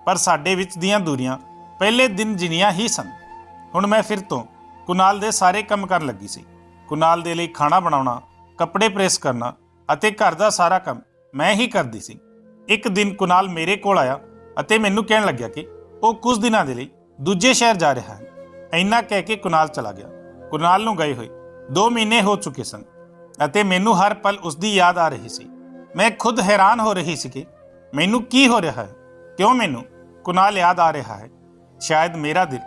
ਪਰ ਸਾਡੇ ਵਿੱਚ ਦੀਆਂ ਦੂਰੀਆਂ ਪਹਿਲੇ ਦਿਨ ਜਿੰਨੀਆਂ ਹੀ ਸਨ। ਹੁਣ ਮੈਂ ਫਿਰ ਤੋਂ ਕੁਨਾਲ ਦੇ ਸਾਰੇ ਕੰਮ ਕਰਨ ਲੱਗੀ ਸੀ। ਕੁਨਾਲ ਦੇ ਲਈ ਖਾਣਾ ਬਣਾਉਣਾ, ਕੱਪੜੇ ਪ੍ਰੈਸ ਕਰਨਾ ਅਤੇ ਘਰ ਦਾ ਸਾਰਾ ਕੰਮ ਮੈਂ ਹੀ ਕਰਦੀ ਸੀ। ਇੱਕ ਦਿਨ ਕੁਨਾਲ ਮੇਰੇ ਕੋਲ ਆਇਆ ਅਤੇ ਮੈਨੂੰ ਕਹਿਣ ਲੱਗਿਆ ਕਿ ਉਹ ਕੁਝ ਦਿਨਾਂ ਦੇ ਲਈ ਦੂਜੇ ਸ਼ਹਿਰ ਜਾ ਰਿਹਾ ਹੈ। ਇੰਨਾ ਕਹਿ ਕੇ ਕੁਨਾਲ ਚਲਾ ਗਿਆ। ਕੁਨਾਲ ਨੂੰ ਗਏ ਹੋਏ 2 ਮਹੀਨੇ ਹੋ ਚੁੱਕੇ ਸਨ ਅਤੇ ਮੈਨੂੰ ਹਰ ਪਲ ਉਸ ਦੀ ਯਾਦ ਆ ਰਹੀ ਸੀ। ਮੈਂ ਖੁਦ ਹੈਰਾਨ ਹੋ ਰਹੀ ਸੀ ਕਿ ਮੈਨੂੰ ਕੀ ਹੋ ਰਿਹਾ ਹੈ? ਕਿਉਂ ਮੈਨੂੰ ਕੁਨਾਲ ਯਾਦ ਆ ਰਿਹਾ ਹੈ? ਸ਼ਾਇਦ ਮੇਰਾ ਦਿਲ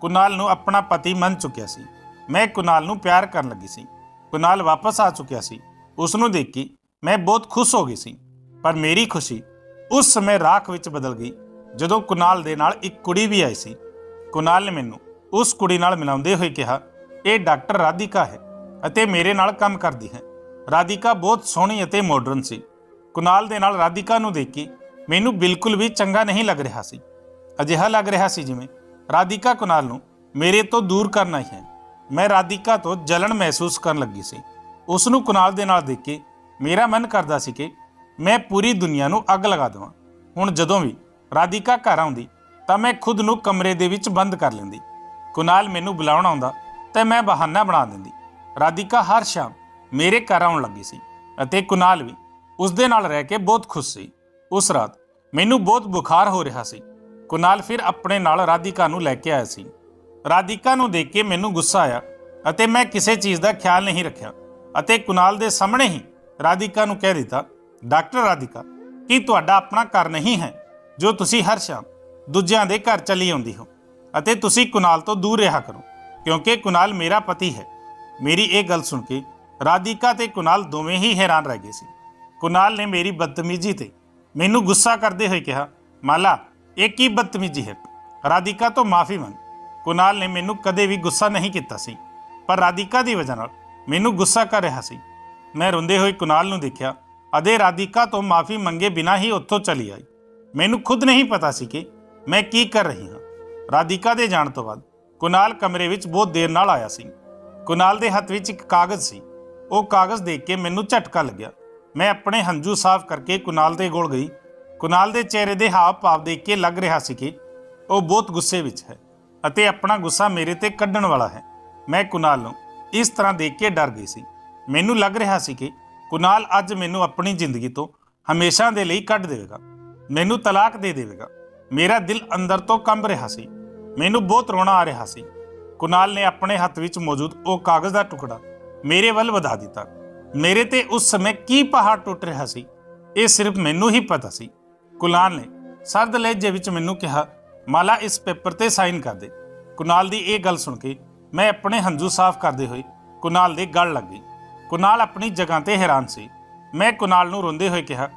ਕੁਨਾਲ ਨੂੰ ਆਪਣਾ ਪਤੀ ਮੰਨ ਚੁੱਕਿਆ ਸੀ। ਮੈਂ ਕੁਨਾਲ ਨੂੰ ਪਿਆਰ ਕਰਨ ਲੱਗੀ ਸੀ। ਕੁਨਾਲ ਵਾਪਸ ਆ ਚੁੱਕਿਆ ਸੀ। ਉਸ ਨੂੰ ਦੇਖ ਕੇ ਮੈਂ ਬਹੁਤ ਖੁਸ਼ ਹੋ ਗਈ ਸੀ। ਪਰ ਮੇਰੀ ਖੁਸ਼ੀ ਉਸ ਸਮੇਂ ਰਾਖ ਵਿੱਚ ਬਦਲ ਗਈ, ਜਦੋਂ ਕੁਨਾਲ ਦੇ ਨਾਲ ਇੱਕ ਕੁੜੀ ਵੀ ਆਈ ਸੀ। ਕੁਨਾਲ ਨੇ ਮੈਨੂੰ ਉਸ ਕੁੜੀ ਨਾਲ ਮਿਲਾਉਂਦੇ ਹੋਏ ਕਿਹਾ, ਇਹ ਡਾਕਟਰ ਰਾਧਿਕਾ ਹੈ ਅਤੇ ਮੇਰੇ ਨਾਲ ਕੰਮ ਕਰਦੀ ਹੈ। ਰਾਧਿਕਾ ਬਹੁਤ ਸੋਹਣੀ ਅਤੇ ਮਾਡਰਨ ਸੀ। ਕੁਨਾਲ ਦੇ ਨਾਲ ਰਾਧਿਕਾ ਨੂੰ ਦੇਖ ਕੇ ਮੈਨੂੰ ਬਿਲਕੁਲ ਵੀ ਚੰਗਾ ਨਹੀਂ ਲੱਗ ਰਿਹਾ ਸੀ। ਅਜਿਹਾ ਲੱਗ ਰਿਹਾ ਸੀ ਜਿਵੇਂ ਰਾਧਿਕਾ ਕੁਨਾਲ ਨੂੰ ਮੇਰੇ ਤੋਂ ਦੂਰ ਕਰਨਾ ਹੀ ਹੈ। ਮੈਂ ਰਾਧਿਕਾ ਤੋਂ ਜਲਨ ਮਹਿਸੂਸ ਕਰਨ ਲੱਗੀ ਸੀ। ਉਸ ਨੂੰ ਕੁਨਾਲ ਦੇ ਨਾਲ ਦੇਖ ਕੇ ਮੇਰਾ ਮਨ ਕਰਦਾ ਸੀ ਕਿ ਮੈਂ ਪੂਰੀ ਦੁਨੀਆ ਨੂੰ ਅੱਗ ਲਗਾ ਦੇਵਾਂ। ਹੁਣ ਜਦੋਂ ਵੀ ਰਾਧਿਕਾ ਘਰ ਆਉਂਦੀ ਤਾਂ ਮੈਂ ਖੁਦ ਨੂੰ ਕਮਰੇ ਦੇ ਵਿੱਚ ਬੰਦ ਕਰ ਲੈਂਦੀ। ਕੁਨਾਲ ਮੈਨੂੰ ਬੁਲਾਉਣ ਆਉਂਦਾ ਤਾਂ ਮੈਂ ਬਹਾਨਾ ਬਣਾ ਦਿੰਦੀ। ਰਾਧਿਕਾ ਹਰ ਸ਼ਾਮ ਮੇਰੇ ਘਰ ਆਉਣ ਲੱਗੀ ਸੀ ਅਤੇ ਕੁਨਾਲ ਵੀ ਉਸ ਦੇ ਨਾਲ ਰਹਿ ਕੇ ਬਹੁਤ ਖੁਸ਼ ਸੀ। ਉਸ ਰਾਤ ਮੈਨੂੰ ਬਹੁਤ ਬੁਖਾਰ ਹੋ ਰਿਹਾ ਸੀ। ਕੁਨਾਲ ਫਿਰ ਆਪਣੇ ਨਾਲ ਰਾਧਿਕਾ ਨੂੰ ਲੈ ਕੇ ਆਇਆ ਸੀ। ਰਾਧਿਕਾ ਨੂੰ ਦੇਖ ਕੇ ਮੈਨੂੰ ਗੁੱਸਾ ਆਇਆ ਅਤੇ ਮੈਂ ਕਿਸੇ ਚੀਜ਼ ਦਾ ਖਿਆਲ ਨਹੀਂ ਰੱਖਿਆ ਅਤੇ ਕੁਨਾਲ ਦੇ ਸਾਹਮਣੇ ਹੀ ਰਾਧਿਕਾ ਨੂੰ ਕਹਿ ਦਿੱਤਾ, ਡਾਕਟਰ ਰਾਧਿਕਾ, ਕੀ ਤੁਹਾਡਾ ਆਪਣਾ ਘਰ ਨਹੀਂ ਹੈ, ਜੋ ਤੁਸੀਂ ਹਰ ਸ਼ਾਮ ਦੂਜਿਆਂ ਦੇ ਘਰ ਚਲੀ ਆਉਂਦੀ ਹੋ? ਅਤੇ ਤੁਸੀਂ ਕੁਨਾਲ ਤੋਂ ਦੂਰ ਰਿਹਾ ਕਰੋ, ਕਿਉਂਕਿ ਕੁਨਾਲ ਮੇਰਾ ਪਤੀ ਹੈ। ਮੇਰੀ ਇਹ ਗੱਲ ਸੁਣ ਕੇ ਰਾਧਿਕਾ ਤੇ ਕੁਨਾਲ ਦੋਵੇਂ ਹੀ ਹੈਰਾਨ ਰਹਿ ਗਏ ਸੀ। ਕੁਨਾਲ ਨੇ ਮੇਰੀ ਬਦਤਮੀਜ਼ੀ ਤੇ ਮੈਨੂੰ ਗੁੱਸਾ ਕਰਦੇ ਹੋਏ ਕਿਹਾ, ਮਾਲਾ, ਇਹ ਕੀ ਬਦਤਮੀਜ਼ੀ ਹੈ? ਰਾਧਿਕਾ ਤੋਂ ਮਾਫੀ ਮੰਗ। ਕੁਨਾਲ ਨੇ ਮੈਨੂੰ ਕਦੇ ਵੀ ਗੁੱਸਾ ਨਹੀਂ ਕੀਤਾ ਸੀ, ਪਰ ਰਾਧਿਕਾ ਦੀ ਵਜ੍ਹਾ ਨਾਲ ਮੈਨੂੰ ਗੁੱਸਾ ਕਰ ਰਿਹਾ ਸੀ। ਮੈਂ ਰੋਂਦੇ ਹੋਏ ਕੁਨਾਲ ਨੂੰ ਦੇਖਿਆ ਅਤੇ ਰਾਧਿਕਾ ਤੋਂ ਮਾਫੀ ਮੰਗੇ ਬਿਨਾਂ ਹੀ ਉੱਥੋਂ ਚਲੀ ਆਈ। ਮੈਨੂੰ ਖੁਦ ਨਹੀਂ ਪਤਾ ਸੀ ਕਿ ਮੈਂ ਕੀ ਕਰ ਰਹੀ ਹਾਂ। ਰਾਧਿਕਾ ਦੇ ਜਾਣ ਤੋਂ ਬਾਅਦ ਕੁਨਾਲ ਕਮਰੇ ਵਿੱਚ ਬਹੁਤ ਦੇਰ ਨਾਲ ਆਇਆ ਸੀ। ਕੁਨਾਲ ਦੇ ਹੱਥ ਵਿੱਚ ਇੱਕ ਕਾਗਜ਼ ਸੀ। ਉਹ ਕਾਗਜ਼ ਦੇਖ ਕੇ ਮੈਨੂੰ ਝਟਕਾ ਲੱਗਿਆ। ਮੈਂ ਆਪਣੇ ਹੰਝੂ ਸਾਫ਼ ਕਰਕੇ ਕੁਨਾਲ ਦੇ ਕੋਲ ਗਈ। ਕੁਨਾਲ ਦੇ ਚਿਹਰੇ ਦੇ ਹਾਵ ਭਾਵ ਦੇਖ ਕੇ ਲੱਗ ਰਿਹਾ ਸੀ ਕਿ ਉਹ ਬਹੁਤ ਗੁੱਸੇ ਵਿੱਚ ਹੈ ਅਤੇ ਆਪਣਾ ਗੁੱਸਾ ਮੇਰੇ ਤੇ ਕੱਢਣ ਵਾਲਾ ਹੈ। ਮੈਂ ਕੁਨਾਲ ਨੂੰ ਇਸ ਤਰ੍ਹਾਂ ਦੇਖ ਕੇ ਡਰ ਗਈ ਸੀ। ਮੈਨੂੰ ਲੱਗ ਰਿਹਾ ਸੀ ਕਿ ਕੁਨਾਲ ਅੱਜ ਮੈਨੂੰ ਆਪਣੀ ਜ਼ਿੰਦਗੀ ਤੋਂ ਹਮੇਸ਼ਾ ਦੇ ਲਈ ਕੱਢ ਦੇਵੇਗਾ। ਮੈਨੂੰ ਤਲਾਕ ਦੇ ਦੇਵੇਗਾ। ਮੇਰਾ ਦਿਲ ਅੰਦਰ ਤੋਂ ਕੰਬ ਰਿਹਾ ਸੀ। ਮੈਨੂੰ ਬਹੁਤ ਰੋਣਾ ਆ ਰਿਹਾ ਸੀ। ਕੁਨਾਲ ਨੇ ਆਪਣੇ ਹੱਥ ਵਿੱਚ ਮੌਜੂਦ ਉਹ ਕਾਗਜ਼ ਦਾ ਟੁਕੜਾ ਮੇਰੇ ਵੱਲ ਵਧਾ ਦਿੱਤਾ। ਮੇਰੇ ਤੇ ਉਸ ਸਮੇਂ ਕੀ ਪਹਾੜ ਟੁੱਟ ਰਿਹਾ ਸੀ, ਇਹ ਸਿਰਫ ਮੈਨੂੰ ਹੀ ਪਤਾ ਸੀ। ਕੁਨਾਲ ਨੇ ਸਰਦ ਲਹਿਜੇ ਵਿੱਚ ਮੈਨੂੰ ਕਿਹਾ, ਮਾਲਾ ਇਸ ਪੇਪਰ ਤੇ ਸਾਈਨ ਕਰ ਦੇ। ਕੁਨਾਲ ਦੀ ਇਹ ਗੱਲ ਸੁਣ ਕੇ ਮੈਂ ਆਪਣੇ ਹੰਝੂ ਸਾਫ਼ ਕਰਦੇ ਹੋਏ ਕੁਨਾਲ ਦੇ ਗਲ ਲੱਗ ਗਈ। ਕੁਨਾਲ ਆਪਣੀ ਜਗ੍ਹਾ ਤੇ ਹੈਰਾਨ ਸੀ। ਮੈਂ ਕੁਨਾਲ ਨੂੰ ਰੋਂਦੇ ਹੋਏ ਕਿਹਾ,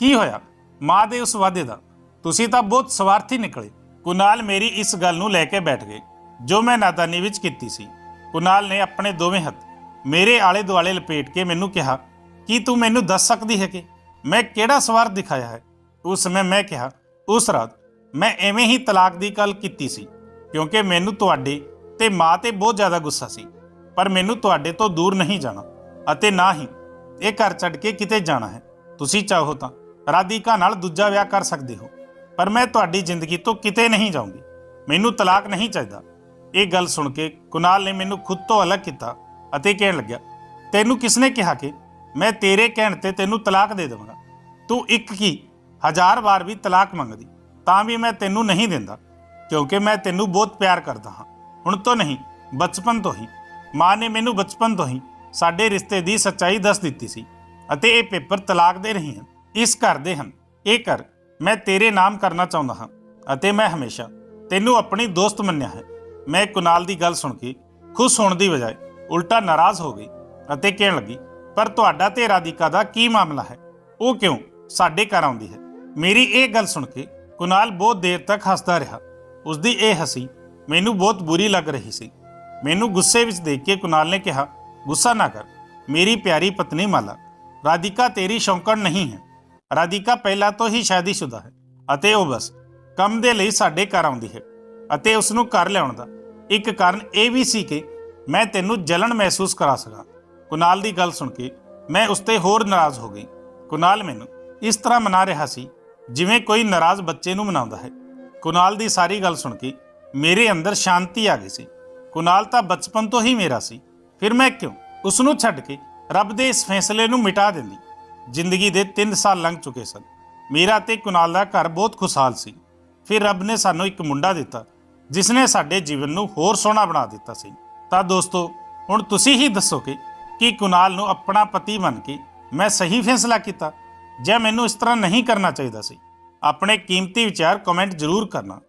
ਕੀ ਹੋਇਆ? ਮਾਂ ਦੇ ਉਸ ਵਾਅਦੇ ਦਾ? ਤੁਸੀਂ ਤਾਂ ਬਹੁਤ ਸਵਾਰਥੀ ਨਿਕਲੇ। ਕੁਨਾਲ ਮੇਰੀ ਇਸ ਗੱਲ ਨੂੰ ਲੈ ਕੇ ਬੈਠ ਗਏ, ਜੋ ਮੈਂ ਨਾਦਾਨੀ ਵਿੱਚ ਕੀਤੀ ਸੀ। ਕੁਨਾਲ ਨੇ ਆਪਣੇ ਦੋਵੇਂ ਹੱਥ ਮੇਰੇ ਆਲੇ ਦੁਆਲੇ ਲਪੇਟ ਕੇ ਮੈਨੂੰ ਕਿਹਾ, ਕੀ ਤੂੰ ਮੈਨੂੰ ਦੱਸ ਸਕਦੀ ਹੈ ਕਿ ਮੈਂ ਕਿਹੜਾ ਸਵਾਰਥ ਦਿਖਾਇਆ ਹੈ? ਉਸ ਸਮੇਂ ਮੈਂ ਕਿਹਾ, ਉਸ ਰਾਤ ਮੈਂ ਐਵੇਂ ਹੀ ਤਲਾਕ ਦੀ ਗੱਲ ਕੀਤੀ ਸੀ, ਕਿਉਂਕਿ ਮੈਨੂੰ ਤੁਹਾਡੇ ਤੇ ਮਾਂ ਤੇ ਬਹੁਤ ਜ਼ਿਆਦਾ ਗੁੱਸਾ ਸੀ, ਪਰ ਮੈਨੂੰ ਤੁਹਾਡੇ ਤੋਂ ਦੂਰ ਨਹੀਂ ਜਾਣਾ ਅਤੇ ਨਾ ਹੀ ਇਹ ਘਰ ਛੱਡ ਕੇ ਕਿਤੇ ਜਾਣਾ ਹੈ। ਤੁਸੀਂ ਚਾਹੋ ਤਾਂ ਰਾਧਿਕਾ ਨਾਲ ਦੂਜਾ ਵਿਆਹ ਕਰ ਸਕਦੇ ਹੋ, ਪਰ ਮੈਂ ਤੁਹਾਡੀ ਜ਼ਿੰਦਗੀ ਤੋਂ ਕਿਤੇ ਨਹੀਂ ਜਾਊਂਗੀ। ਮੈਨੂੰ ਤਲਾਕ ਨਹੀਂ ਚਾਹੀਦਾ। ਇਹ ਗੱਲ ਸੁਣ ਕੇ ਕੁਨਾਲ ਨੇ ਮੈਨੂੰ ਖੁਦ ਤੋਂ ਅਲੱਗ ਕੀਤਾ ਅਤੇ ਕਹਿਣ ਲੱਗਿਆ, ਤੈਨੂੰ ਕਿਸਨੇ ਕਿਹਾ ਕਿ ਮੈਂ ਤੇਰੇ ਕਹਿਣ ਤੇ ਤੈਨੂੰ ਤਲਾਕ ਦੇ ਦੇਵਾਂਗਾ? ਤੂੰ ਇੱਕ ਕੀ ਹਜ਼ਾਰ ਵਾਰ ਵੀ ਤਲਾਕ ਮੰਗਦੀ, ਤਾਂ ਵੀ ਮੈਂ ਤੈਨੂੰ ਨਹੀਂ ਦਿੰਦਾ, ਕਿਉਂਕਿ ਮੈਂ ਤੈਨੂੰ ਬਹੁਤ ਪਿਆਰ ਕਰਦਾ ਹਾਂ। ਹੁਣ ਤੋਂ ਨਹੀਂ, ਬਚਪਨ ਤੋਂ ਹੀ। ਮਾਂ ਨੇ ਮੈਨੂੰ ਬਚਪਨ ਤੋਂ ਹੀ ਸਾਡੇ ਰਿਸ਼ਤੇ ਦੀ ਸੱਚਾਈ ਦੱਸ ਦਿੱਤੀ ਸੀ ਅਤੇ ਇਹ ਪੇਪਰ ਤਲਾਕ ਦੇ ਨਹੀਂ ਹਨ। ਇਸ ਘਰ ਦੇ ਹਨ। ਇਹ ਘਰ ਮੈਂ ਤੇਰੇ ਨਾਮ ਕਰਨਾ ਚਾਹੁੰਦਾ ਹਾਂ ਅਤੇ ਮੈਂ ਹਮੇਸ਼ਾ ਤੈਨੂੰ ਆਪਣੀ ਦੋਸਤ ਮੰਨਿਆ ਹੈ। ਮੈਂ ਕੁਨਾਲ ਦੀ ਗੱਲ ਸੁਣ ਕੇ ਖੁਸ਼ ਹੋਣ ਦੀ ਬਜਾਏ ਉਲਟਾ ਨਾਰਾਜ਼ ਹੋ ਗਈ ਅਤੇ ਕਹਿਣ ਲੱਗੀ, ਪਰ ਤੁਹਾਡਾ ਤੇ ਰਾਧਿਕਾ ਦਾ ਕੀ ਮਾਮਲਾ ਹੈ? ਉਹ ਕਿਉਂ ਸਾਡੇ ਘਰ ਆਉਂਦੀ ਹੈ? ਮੇਰੀ ਇਹ ਗੱਲ ਸੁਣ ਕੇ ਕੁਨਾਲ ਬਹੁਤ ਦੇਰ ਤੱਕ ਹੱਸਦਾ ਰਿਹਾ। ਉਸ ਦੀ ਇਹ ਹਸੀ ਮੈਨੂੰ ਬਹੁਤ ਬੁਰੀ ਲੱਗ ਰਹੀ ਸੀ। ਮੈਨੂੰ ਗੁੱਸੇ ਵਿੱਚ ਦੇਖ ਕੇ ਕੁਨਾਲ ਨੇ ਕਿਹਾ, ਗੁੱਸਾ ਨਾ ਕਰ, ਮੇਰੀ ਪਿਆਰੀ ਪਤਨੀ ਮਾਲਾ, ਰਾਧਿਕਾ ਤੇਰੀ ਸ਼ੌਂਕਣ ਨਹੀਂ ਹੈ। ਰਾਧਿਕਾ ਪਹਿਲਾਂ ਤੋਂ ਹੀ ਸ਼ਾਦੀशुदा ਹੈ ਅਤੇ ਉਹ ਬਸ ਕੰਮ ਦੇ ਲਈ ਸਾਡੇ ਘਰ ਆਉਂਦੀ ਹੈ ਅਤੇ ਉਸ ਨੂੰ ਘਰ ਲਿਆਉਣ ਦਾ ਇੱਕ ਕਾਰਨ ਇਹ ਵੀ ਸੀ ਕਿ ਮੈਂ ਤੈਨੂੰ ਜਲਨ ਮਹਿਸੂਸ ਕਰਾ ਸਕਾਂ। ਕੁਨਾਲ ਦੀ ਗੱਲ ਸੁਣ ਕੇ ਮੈਂ ਉਸ ਤੇ ਹੋਰ ਨਾਰਾਜ਼ ਹੋ ਗਈ। ਕੁਨਾਲ ਮੈਨੂੰ ਇਸ ਤਰ੍ਹਾਂ ਮਨਾ ਰਿਹਾ ਸੀ, ਜਿਵੇਂ ਕੋਈ ਨਾਰਾਜ਼ ਬੱਚੇ ਨੂੰ ਮਨਾਉਂਦਾ ਹੈ। ਕੁਨਾਲ ਦੀ ਸਾਰੀ ਗੱਲ ਸੁਣ ਕੇ ਮੇਰੇ ਅੰਦਰ ਸ਼ਾਂਤੀ ਆ ਗਈ ਸੀ। ਕੁਨਾਲ ਤਾਂ ਬਚਪਨ ਤੋਂ ਹੀ ਮੇਰਾ ਸੀ। ਫਿਰ ਮੈਂ ਕਿਉਂ ਉਸ ਨੂੰ ਛੱਡ ਕੇ ਰੱਬ ਦੇ ਇਸ ਫੈਸਲੇ ਨੂੰ ਮਿਟਾ ਦਿੰਦੀ? ਜ਼ਿੰਦਗੀ ਦੇ 3 ਸਾਲ ਲੰਘ ਚੁੱਕੇ ਸਨ। ਮੇਰਾ ਤੇ ਕੁਨਾਲ ਦਾ ਘਰ ਬਹੁਤ ਖੁਸ਼ਹਾਲ ਸੀ। ਫਿਰ ਰੱਬ ਨੇ ਸਾਨੂੰ ਇੱਕ ਮੁੰਡਾ ਦਿੱਤਾ ਜਿਸ ਨੇ ਸਾਡੇ ਜੀਵਨ ਨੂੰ ਹੋਰ ਸੋਹਣਾ ਬਣਾ ਦਿੱਤਾ ਸੀ। ਤਾਂ ਦੋਸਤੋ, ਹੁਣ ਤੁਸੀਂ ਹੀ ਦੱਸੋ ਕਿ ਕੀ ਕੁਨਾਲ ਨੂੰ ਆਪਣਾ ਪਤੀ ਮੰਨ ਕੇ ਮੈਂ ਸਹੀ ਫੈਸਲਾ ਕੀਤਾ ਜਾਂ ਮੈਨੂੰ ਇਸ ਤਰ੍ਹਾਂ ਨਹੀਂ ਕਰਨਾ ਚਾਹੀਦਾ ਸੀ? ਆਪਣੇ ਕੀਮਤੀ ਵਿਚਾਰ ਕਮੈਂਟ ਜ਼ਰੂਰ ਕਰਨਾ।